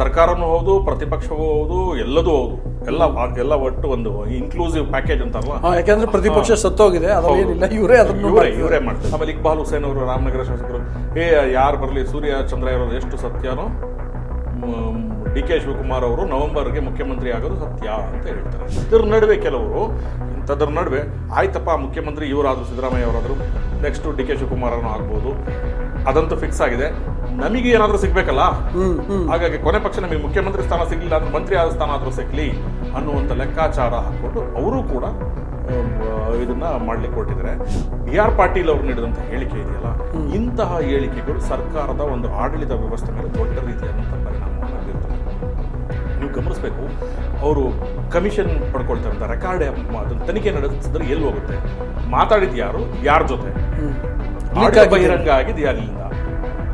ಸರ್ಕಾರನೂ ಹೌದು ಪ್ರತಿಪಕ್ಷವೂ ಹೌದು ಎಲ್ಲದೂ ಹೌದು. ಎಲ್ಲ ಎಲ್ಲ ಒಟ್ಟು ಒಂದು ಇನ್ಕ್ಲೂಸಿವ್ ಪ್ಯಾಕೇಜ್ ಅಂತಾರಲ್ಲ? ಹಾ, ಯಾಕಂದ್ರೆ ಪ್ರತಿಪಕ್ಷ ಸತ್ತೋಗಿದೆ ಏನಿಲ್ಲ ಇವರೇ ಅದನ್ನು ಇವರೇ ಇವರೇ ಮಾಡ್ತಾರೆ. ಆಮೇಲೆ ಇಕ್ಬಾಲ್ ಹುಸೇನ್ ಅವರು ರಾಮನಗರ ಶಾಸಕರು ಏ ಯಾರು ಬರಲಿ ಸೂರ್ಯ ಚಂದ್ರ ಇರೋದು ಎಷ್ಟು ಸತ್ಯನೋ ಡಿ ಕೆ ಶಿವಕುಮಾರ್ ಅವರು ನವೆಂಬರ್ಗೆ ಮುಖ್ಯಮಂತ್ರಿ ಆಗೋದು ಸತ್ಯ ಅಂತ ಹೇಳ್ತಾರೆ. ಇದ್ರ ನಡುವೆ ಕೆಲವರು ಇಂಥದ್ರ ನಡುವೆ ಆಯ್ತಪ್ಪ ಮುಖ್ಯಮಂತ್ರಿ ಇವರಾದ್ರು ಸಿದ್ದರಾಮಯ್ಯ ಅವರಾದ್ರು ನೆಕ್ಸ್ಟ್ ಡಿ ಕೆ ಶಿವಕುಮಾರನು ಆಗ್ಬೋದು. ಅದಂತೂ ಫಿಕ್ಸ್ ಆಗಿದೆ. ನಮಗೆ ಏನಾದರೂ ಸಿಗ್ಬೇಕಲ್ಲ? ಹಾಗಾಗಿ ಕೊನೆ ಪಕ್ಷ ನಮಗೆ ಮುಖ್ಯಮಂತ್ರಿ ಸ್ಥಾನ ಸಿಗಲಿಲ್ಲ ಅಂದ್ರೆ ಮಂತ್ರಿ ಆದ ಸ್ಥಾನ ಆದರೂ ಸಿಗ್ಲಿ ಅನ್ನುವಂಥ ಲೆಕ್ಕಾಚಾರ ಹಾಕೊಂಡು ಅವರು ಕೂಡ ಇದನ್ನ ಮಾಡ್ಲಿಕ್ಕೆ ಕೊಟ್ಟಿದ್ದಾರೆ ಬಿ ಆರ್ ಪಾಟೀಲ್ ಅವರು ನೀಡಿದಂಥ ಹೇಳಿಕೆ ಇದೆಯಲ್ಲ ಇಂತಹ ಹೇಳಿಕೆಗಳು ಸರ್ಕಾರದ ಒಂದು ಆಡಳಿತ ವ್ಯವಸ್ಥೆ ಮೇಲೆ ದೊಡ್ಡ ರೀತಿಯಾದಂಥ ಪರಿಣಾಮವನ್ನು ನೀವು ಗಮನಿಸಬೇಕು ಅವರು ಕಮಿಷನ್ ಪಡ್ಕೊಳ್ತಾರಂತ ಅಂತ ರೆಕಾರ್ಡ್ ಅದನ್ನ ತನಿಖೆ ನಡೆಸಿದ್ರೆ ಎಲ್ಲಿ ಹೋಗುತ್ತೆ? ಮಾತಾಡಿದ ಯಾರು? ಯಾರ ಜೊತೆ? ಬಹಿರಂಗ ಆಗಿದ್ದು ಯಾರಿಲ್ಲ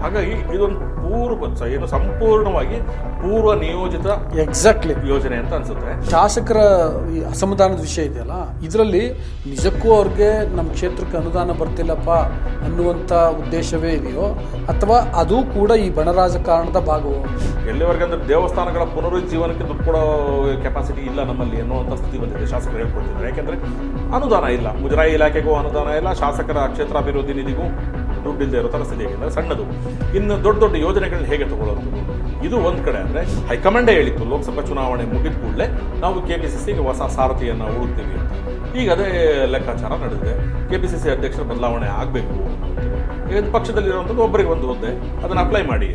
ಹಾಗಾಗಿ ಇದೊಂದು ಪೂರ್ವ ಏನು ಸಂಪೂರ್ಣವಾಗಿ ಪೂರ್ವ ನಿಯೋಜಿತ ಎಕ್ಸಾಕ್ಟ್ಲಿ ಯೋಜನೆ ಅಂತ ಅನ್ಸುತ್ತೆ. ಶಾಸಕರ ಈ ಅಸಮಾಧಾನದ ವಿಷಯ ಇದೆಯಲ್ಲ ಇದರಲ್ಲಿ ನಿಜಕ್ಕೂ ಅವ್ರಿಗೆ ನಮ್ಮ ಕ್ಷೇತ್ರಕ್ಕೆ ಅನುದಾನ ಬರ್ತಿಲ್ಲಪ್ಪ ಅನ್ನುವಂಥ ಉದ್ದೇಶವೇ ಇದೆಯೋ ಅಥವಾ ಅದು ಕೂಡ ಈ ಬಣ ರಾಜಕಾರಣದ ಭಾಗವೋ? ಎಲ್ಲಿವರೆಗೆ ಅಂದ್ರೆ ದೇವಸ್ಥಾನಗಳ ಪುನರುಜ್ಜೀವನಕ್ಕೆ ದುಡ್ಡು ಕೊಡೋ ಕೆಪಾಸಿಟಿ ಇಲ್ಲ ನಮ್ಮಲ್ಲಿ ಅನ್ನುವಂಥ ಸ್ಥಿತಿ ಬಂದಿದೆ ಶಾಸಕರು ಹೇಳ್ಕೊಡ್ತಿದ್ದಾರೆ ಯಾಕೆಂದ್ರೆ ಅನುದಾನ ಇಲ್ಲ. ಮುಜರಾಯಿ ಇಲಾಖೆಗೂ ಅನುದಾನ ಇಲ್ಲ ಶಾಸಕರ ಕ್ಷೇತ್ರಾಭಿವೃದ್ಧಿ ನಿಧಿಗೂ ದುಡ್ಡು ಇಲ್ಲದೆ ಇರೋ ಸ್ಥಿತಿ ಆಗಿದೆ ಸಣ್ಣದು. ಇನ್ನು ದೊಡ್ಡ ದೊಡ್ಡ ಯೋಜನೆಗಳನ್ನ ಹೇಗೆ ತಗೊಳ್ಳೋದು ಇದು ಒಂದು ಕಡೆ ಅಂದರೆ ಹೈಕಮಾಂಡೇ ಹೇಳಿತ್ತು, ಲೋಕಸಭಾ ಚುನಾವಣೆ ಮುಗಿದ ಕೂಡಲೇ ನಾವು ಕೆ ಪಿ ಸಿ ಸಿಗೆ ಹೊಸ ಸಾರಥಿಯನ್ನು ಹುಡುಕ್ತೀವಿ ಅಂತ. ಈಗ ಅದೇ ಲೆಕ್ಕಾಚಾರ ನಡೆದಿದೆ. ಕೆ ಪಿ ಸಿ ಸಿ ಅಧ್ಯಕ್ಷರ ಬದಲಾವಣೆ ಆಗಬೇಕು. ಈಗ ಪಕ್ಷದಲ್ಲಿರುವಂಥದ್ದು ಒಬ್ಬರಿಗೆ ಒಂದು ಹುದ್ದೆ ಅದನ್ನು ಅಪ್ಲೈ ಮಾಡಿ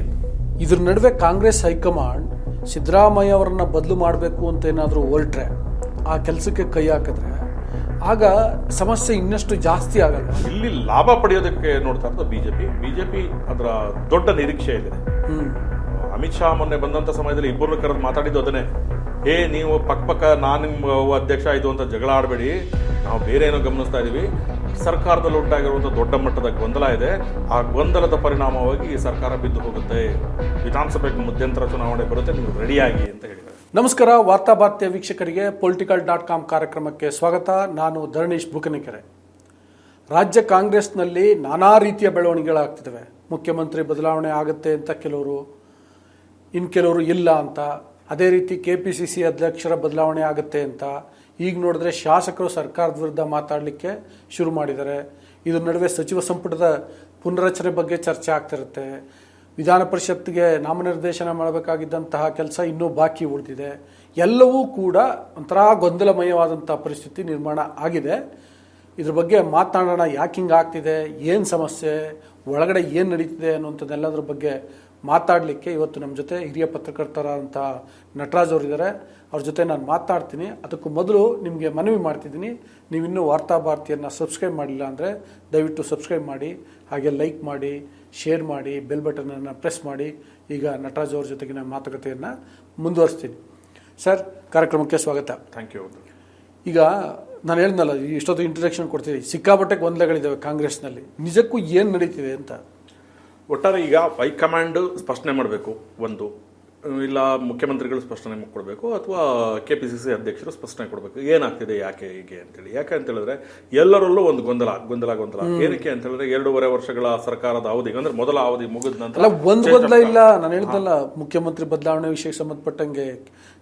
ಇದ್ರ ನಡುವೆ ಕಾಂಗ್ರೆಸ್ ಹೈಕಮಾಂಡ್ ಸಿದ್ದರಾಮಯ್ಯ ಅವರನ್ನ ಬದಲು ಮಾಡಬೇಕು ಅಂತ ಏನಾದರೂ ಹೊರಟ್ರೆ, ಆ ಕೆಲಸಕ್ಕೆ ಕೈ ಹಾಕಿದ್ರೆ ಆಗ ಸಮಸ್ಯೆ ಇನ್ನಷ್ಟು ಜಾಸ್ತಿ ಆಗಲ್ಲ. ಇಲ್ಲಿ ಲಾಭ ಪಡೆಯೋದಕ್ಕೆ ನೋಡ್ತಾ ಇರೋದು ಬಿಜೆಪಿ. ಬಿಜೆಪಿ ಅದರ ದೊಡ್ಡ ನಿರೀಕ್ಷೆ ಇದೆ. ಅಮಿತ್ ಶಾ ಮೊನ್ನೆ ಬಂದಂತ ಸಮಯದಲ್ಲಿ ಇಬ್ಬರು ಕರೆದು ಮಾತಾಡಿದ್ದು ಅದನ್ನೇ. ಏ ನೀವು ಪಕ್ಕ ಪಕ್ಕ ನಾನು ನಿಮ್ಮ ಅಧ್ಯಕ್ಷ ಆಯ್ತು ಅಂತ ಜಗಳ ಆಡಬೇಡಿ. ನಾವು ಬೇರೆ ಏನೋ ಗಮನಿಸ್ತಾ ಇದೀವಿ. ಸರ್ಕಾರದಲ್ಲಿ ಉಂಟಾಗಿರುವಂಥ ದೊಡ್ಡ ಮಟ್ಟದ ಗೊಂದಲ ಇದೆ. ಆ ಗೊಂದಲದ ಪರಿಣಾಮವಾಗಿ ಸರ್ಕಾರ ಬಿದ್ದು ಹೋಗುತ್ತೆ. ವಿಧಾನಸಭೆಗೆ ಮಧ್ಯಂತರ ಚುನಾವಣೆ ಬರುತ್ತೆ. ನೀವು ರೆಡಿಯಾಗಿ ಅಂತ ಹೇಳಿದ್ದಾರೆ. ನಮಸ್ಕಾರ ವಾರ್ತಾಭಾರತೀಯ ವೀಕ್ಷಕರಿಗೆ ಪೊಲಿಟಿಕಲ್ ಡಾಟ್ ಕಾಮ್ ಕಾರ್ಯಕ್ರಮಕ್ಕೆ ಸ್ವಾಗತ. ನಾನು ಧರಣೀಶ್ ಬುಕನಿಕೆರೆ. ರಾಜ್ಯ ಕಾಂಗ್ರೆಸ್ನಲ್ಲಿ ನಾನಾ ರೀತಿಯ ಬೆಳವಣಿಗೆಗಳಾಗ್ತಿದ್ದಾವೆ. ಮುಖ್ಯಮಂತ್ರಿ ಬದಲಾವಣೆ ಆಗುತ್ತೆ ಅಂತ ಕೆಲವರು ಇನ್ನು ಕೆಲವರು ಇಲ್ಲ ಅಂತ. ಅದೇ ರೀತಿ ಕೆ ಪಿ ಸಿ ಸಿ ಅಧ್ಯಕ್ಷರ ಬದಲಾವಣೆ ಆಗುತ್ತೆ ಅಂತ. ಈಗ ನೋಡಿದ್ರೆ ಶಾಸಕರು ಸರ್ಕಾರದ ವಿರುದ್ಧ ಮಾತಾಡಲಿಕ್ಕೆ ಶುರು ಮಾಡಿದ್ದಾರೆ. ಇದ್ರ ನಡುವೆ ಸಚಿವ ಸಂಪುಟದ ಪುನರಚನೆ ಬಗ್ಗೆ ಚರ್ಚೆ ಆಗ್ತಿರುತ್ತೆ. ವಿಧಾನ ಪರಿಷತ್ಗೆ ನಾಮನಿರ್ದೇಶನ ಮಾಡಬೇಕಾಗಿದ್ದಂತಹ ಕೆಲಸ ಇನ್ನೂ ಬಾಕಿ ಉಳಿದಿದೆ. ಎಲ್ಲವೂ ಕೂಡ ಒಂಥರ ಗೊಂದಲಮಯವಾದಂಥ ಪರಿಸ್ಥಿತಿ ನಿರ್ಮಾಣ ಆಗಿದೆ. ಇದ್ರ ಬಗ್ಗೆ ಮಾತನಾಡೋಣ, ಯಾಕೆ ಹಿಂಗೆ ಆಗ್ತಿದೆ, ಏನು ಸಮಸ್ಯೆ, ಒಳಗಡೆ ಏನು ನಡೀತಿದೆ ಅನ್ನುವಂಥದ್ದೆಲ್ಲದ್ರ ಬಗ್ಗೆ ಮಾತಾಡಲಿಕ್ಕೆ ಇವತ್ತು ನಮ್ಮ ಜೊತೆ ಹಿರಿಯ ಪತ್ರಕರ್ತರಾದಂಥ ನಟರಾಜ್ ಅವರಿದ್ದಾರೆ. ಅವ್ರ ಜೊತೆ ನಾನು ಮಾತಾಡ್ತೀನಿ. ಅದಕ್ಕೂ ಮೊದಲು ನಿಮಗೆ ಮನವಿ ಮಾಡ್ತಿದ್ದೀನಿ. ನೀವಿನ್ನೂ ವಾರ್ತಾಭಾರತಿಯನ್ನು ವಾರ್ತಾ ಭಾರತಿಯನ್ನು ಸಬ್ಸ್ಕ್ರೈಬ್ ಮಾಡಿಲ್ಲ ಅಂದರೆ ದಯವಿಟ್ಟು ಸಬ್ಸ್ಕ್ರೈಬ್ ಮಾಡಿ, ಹಾಗೆ ಲೈಕ್ ಮಾಡಿ ಶೇರ್ ಮಾಡಿ ಬೆಲ್ ಬಟನನ್ನು ಪ್ರೆಸ್ ಮಾಡಿ ಈಗ ನಟರಾಜ್ ಅವ್ರ ಜೊತೆಗಿನ ಮಾತುಕತೆಯನ್ನು ಮುಂದುವರಿಸ್ತೀನಿ. ಸರ್ ಕಾರ್ಯಕ್ರಮಕ್ಕೆ ಸ್ವಾಗತ. ಥ್ಯಾಂಕ್ ಯು ಈಗ ನಾನು ಹೇಳಿದ್ನಲ್ಲ ಇಷ್ಟೊತ್ತು ಇಂಟ್ರಡಕ್ಷನ್ ಕೊಡ್ತೀವಿ ಸಿಕ್ಕಾಪಟ್ಟೆಗೆ ಗೊಂದಲಗಳಿದ್ದಾವೆ ಕಾಂಗ್ರೆಸ್ನಲ್ಲಿ. ನಿಜಕ್ಕೂ ಏನು ನಡೀತಿದೆ ಅಂತ? ಒಟ್ಟಾರೆ ಈಗ ಹೈಕಮಾಂಡ್ ಸ್ಪಷ್ಟನೆ ಮಾಡಬೇಕು ಒಂದು. ಇಲ್ಲ ಮುಖ್ಯಮಂತ್ರಿಗಳು ಸ್ಪಷ್ಟನೆ ಕೊಡಬೇಕು ಅಥವಾ ಕೆ ಪಿ ಸಿ ಸಿ ಅಧ್ಯಕ್ಷರು ಸ್ಪಷ್ಟನೆ ಕೊಡಬೇಕು. ಏನಾಗ್ತಿದೆ ಯಾಕೆ ಹೀಗೆ ಅಂತೇಳಿ. ಯಾಕೆ ಅಂತ ಹೇಳಿದ್ರೆ ಎಲ್ಲರಲ್ಲೂ ಒಂದು ಗೊಂದಲ ಗೊಂದಲ ಗೊಂದಲ. ಏನಕ್ಕೆ ಅಂತ ಹೇಳಿದ್ರೆ ಎರಡೂವರೆ ವರ್ಷಗಳ ಸರ್ಕಾರದ ಅವಧಿ ಅಂದ್ರೆ ಮೊದಲ ಅವಧಿ ಮುಗಿದ ನಂತರ ಒಂದು ಗೊಂದಲ ಇಲ್ಲ. ನಾನು ಹೇಳ್ದಲ್ಲ ಮುಖ್ಯಮಂತ್ರಿ ಬದಲಾವಣೆ ವಿಷಯಕ್ಕೆ ಸಂಬಂಧಪಟ್ಟಂಗೆ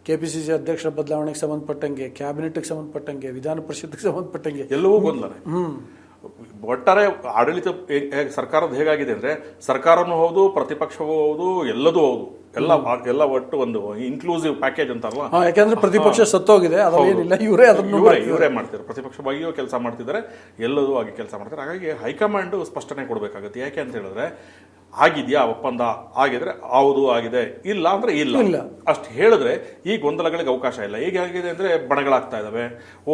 ಕೆ ಪಿ ಸಿ ಸಿ ಅಧ್ಯಕ್ಷರ ಬದಲಾವಣೆಗೆ ಸಂಬಂಧಪಟ್ಟಂಗೆ ಕ್ಯಾಬಿನೆಟ್ಗೆ ಸಂಬಂಧಪಟ್ಟಂಗೆ ವಿಧಾನ ಪರಿಷತ್ಗೆ ಸಂಬಂಧಪಟ್ಟಂಗೆ. ಎಲ್ಲವೂ ಗೊಂದಲನೆ ಒಟ್ಟಾರೆ ಆಡಳಿತ ಸರ್ಕಾರದ ಹೇಗಾಗಿದೆ ಅಂದ್ರೆ ಸರ್ಕಾರನೂ ಹೌದು ಪ್ರತಿಪಕ್ಷವೂ ಹೌದು ಎಲ್ಲದೂ ಹೌದು. ಎಲ್ಲ ಎಲ್ಲ ಒಟ್ಟು ಒಂದು ಇನ್ಕ್ಲೂಸಿವ್ ಪ್ಯಾಕೇಜ್ ಅಂತಾರಲ್ಲ? ಯಾಕಂದ್ರೆ ಪ್ರತಿಪಕ್ಷ ಸತ್ತೋಗಿದೆ ಅದೇನಿಲ್ಲ ಇವರೇ ಅದನ್ನು ಇವರೇ ಇವರೇ ಮಾಡ್ತಾರೆ ಪ್ರತಿಪಕ್ಷವಾಗಿಯೂ ಕೆಲಸ ಮಾಡ್ತಿದ್ದಾರೆ ಎಲ್ಲದೂ ಆಗಿ ಕೆಲಸ ಮಾಡ್ತಾರೆ ಹಾಗಾಗಿ ಹೈಕಮಾಂಡ್ ಸ್ಪಷ್ಟನೆ ಕೊಡಬೇಕಾಗುತ್ತೆ. ಯಾಕೆ ಅಂತ ಹೇಳಿದ್ರೆ ಆಗಿದೆಯಾ ಒಪ್ಪಂದ? ಆಗಿದ್ರೆ ಹೌದು ಆಗಿದೆ. ಇಲ್ಲ ಅಂದ್ರೆ ಇಲ್ಲ. ಇಲ್ಲ. ಅಷ್ಟು ಹೇಳಿದ್ರೆ ಈ ಗೊಂದಲಗಳಿಗೆ ಅವಕಾಶ ಇಲ್ಲ. ಈಗ ಹೇಗಿದೆ ಅಂದ್ರೆ ಬಣಗಳಾಗ್ತಾ ಇದಾವೆ. ಓ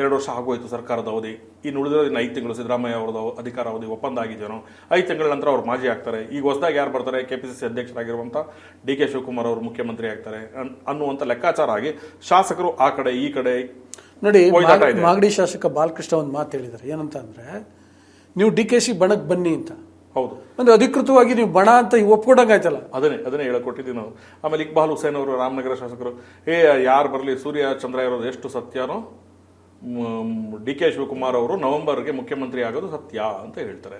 ಎರಡು ವರ್ಷ ಆಗೋಯ್ತು ಸರ್ಕಾರದ ಅವಧಿ. ಇನ್ನು ಉಳಿದ ಇನ್ನು ಐದು ತಿಂಗಳು ಸಿದ್ದರಾಮಯ್ಯ ಅವ್ರದ್ದು ಅಧಿಕಾರ ಅವಧಿ ಒಪ್ಪಂದ ಆಗಿದೆಯೋ ಐದು ತಿಂಗಳ ನಂತರ ಅವ್ರು ಮಾಜಿ ಆಗ್ತಾರೆ. ಈಗ ಹೊಸದಾಗಿ ಯಾರು ಬರ್ತಾರೆ? ಕೆ ಪಿ ಸಿ ಸಿ ಅಧ್ಯಕ್ಷರಾಗಿರುವಂಥ ಡಿ ಕೆ ಶಿವಕುಮಾರ್ ಅವರು ಮುಖ್ಯಮಂತ್ರಿ ಆಗ್ತಾರೆ. ಅನ್ನುವಂತ ಅನ್ನುವಂಥ ಲೆಕ್ಕಾಚಾರ ಆಗಿ ಶಾಸಕರು ಆ ಕಡೆ ಈ ಕಡೆ ನೋಡಿ ಮಾಗಡಿ ಶಾಸಕ ಬಾಲಕೃಷ್ಣ ಒಂದು ಮಾತು ಹೇಳಿದ್ದಾರೆ. ಏನಂತ ಅಂದ್ರೆ ನೀವು ಡಿ ಕೆ ಸಿ ಬಣಕ್ಕೆ ಬನ್ನಿ ಅಂತ. ಹೌದು. ಅಂದ್ರೆ ಅಧಿಕೃತವಾಗಿ ನೀವು ಬಣ ಅಂತ ಒಪ್ಕೊಂಡಂಗಾಯ್ತಲ್ಲ ಅದನ್ನೇ ಅದನ್ನೇ ಹೇಳ್ಕೊಟ್ಟಿದ್ದೀವಿ ನಾವು. ಆಮೇಲೆ ಇಕ್ಬಾಲ್ ಹುಸೇನ್ ಅವರು ರಾಮನಗರ ಶಾಸಕರು ಏ ಯಾರು ಬರಲಿ? ಸೂರ್ಯ ಚಂದ್ರ ಇರೋದು ಎಷ್ಟು ಸತ್ಯನೋ? ಡಿ ಕೆ ಶಿವಕುಮಾರ್ ಅವರು ನವೆಂಬರ್ಗೆ ಮುಖ್ಯಮಂತ್ರಿ ಆಗೋದು ಸತ್ಯ ಅಂತ ಹೇಳ್ತಾರೆ.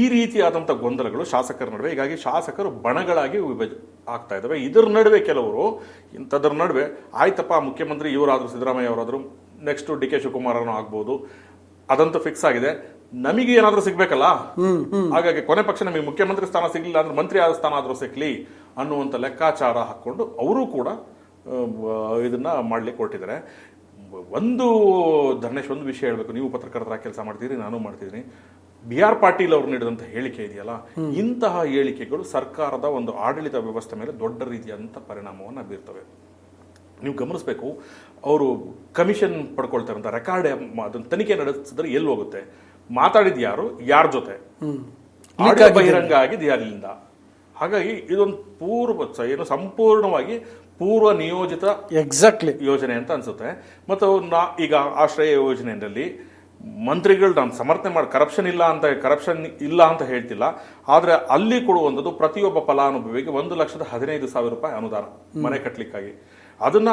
ಈ ರೀತಿಯಾದಂಥ ಗೊಂದಲಗಳು ಶಾಸಕರ ನಡುವೆ. ಹೀಗಾಗಿ ಶಾಸಕರು ಬಣಗಳಾಗಿ ವಿಭಜ ಆಗ್ತಾ ಇದ್ದಾವೆ ಇದರ ನಡುವೆ ಕೆಲವರು ಇಂಥದ್ರ ನಡುವೆ ಆಯ್ತಪ್ಪ ಮುಖ್ಯಮಂತ್ರಿ ಇವರಾದರೂ ಸಿದ್ದರಾಮಯ್ಯ ಅವರಾದರೂ ನೆಕ್ಸ್ಟು ಡಿ ಕೆ ಶಿವಕುಮಾರ್ ಅವನು ಆಗ್ಬೋದು. ಅದಂತೂ ಫಿಕ್ಸ್ ಆಗಿದೆ. ನಮಗೆ ಏನಾದರೂ ಸಿಗ್ಬೇಕಲ್ಲ? ಹಾಗಾಗಿ ಕೊನೆ ಪಕ್ಷ ನಮಗೆ ಮುಖ್ಯಮಂತ್ರಿ ಸ್ಥಾನ ಸಿಗಲಿಲ್ಲ ಅಂದ್ರೆ ಮಂತ್ರಿ ಆದ ಸ್ಥಾನ ಆದ್ರೂ ಸಿಗ್ಲಿ ಅನ್ನುವಂಥ ಲೆಕ್ಕಾಚಾರ ಹಾಕೊಂಡು ಅವರು ಕೂಡ ಇದನ್ನ ಮಾಡ್ಲಿಕ್ಕೆ ಕೊಟ್ಟಿದ್ದಾರೆ ಒಂದು ಧರ್ಮೇಶ್ ಒಂದು ವಿಷಯ ಹೇಳಬೇಕು. ನೀವು ಪತ್ರಕರ್ತರ ಕೆಲಸ ಮಾಡ್ತೀರಿ ನಾನು ಮಾಡ್ತಿದ್ದೀನಿ. ಬಿ ಆರ್ ಪಾಟೀಲ್ ಅವರು ನೀಡಿದಂಥ ಹೇಳಿಕೆ ಇದೆಯಲ್ಲ? ಇಂತಹ ಹೇಳಿಕೆಗಳು ಸರ್ಕಾರದ ಒಂದು ಆಡಳಿತ ವ್ಯವಸ್ಥೆ ಮೇಲೆ ದೊಡ್ಡ ರೀತಿಯಂತ ಪರಿಣಾಮವನ್ನು ಬೀರ್ತವೆ. ನೀವು ಗಮನಿಸಬೇಕು ಅವರು ಕಮಿಷನ್ ಪಡ್ಕೊಳ್ತಾರಂತ ರೆಕಾರ್ಡ್ ಅದನ್ನು ತನಿಖೆ ನಡೆಸಿದ್ರೆ ಎಲ್ಲಿ ಹೋಗುತ್ತೆ? ಮಾತಾಡಿದ ಯಾರು? ಯಾರ ಜೊತೆ? ಆಡಿಯೋ ಬಹಿರಂಗ ಆಗಿದೆ ಅಲ್ಲಿಂದ. ಹಾಗಾಗಿ ಇದೊಂದು ಪೂರ್ವ ಏನು ಸಂಪೂರ್ಣವಾಗಿ ಪೂರ್ವ ನಿಯೋಜಿತ ಎಕ್ಸಾಕ್ಟ್ಲಿ ಯೋಜನೆ ಅಂತ ಅನ್ಸುತ್ತೆ. ಮತ್ತು ನಾ ಈಗ ಆಶ್ರಯ ಯೋಜನೆಯಲ್ಲಿ ಮಂತ್ರಿಗಳು ನಾನು ಸಮರ್ಥನೆ ಮಾಡಿ ಕರಪ್ಷನ್ ಇಲ್ಲ ಅಂತ ಕರಪ್ಷನ್ ಇಲ್ಲ ಅಂತ ಹೇಳ್ತಿಲ್ಲ. ಆದರೆ ಅಲ್ಲಿ ಕೊಡುವಂಥದ್ದು ಪ್ರತಿಯೊಬ್ಬ ಫಲಾನುಭವಿಗೆ ಒಂದು ಲಕ್ಷದ ಹದಿನೈದು ಸಾವಿರ ರೂಪಾಯಿ ಅನುದಾನ ಮನೆ ಕಟ್ಟಲಿಕ್ಕಾಗಿ ಅದನ್ನ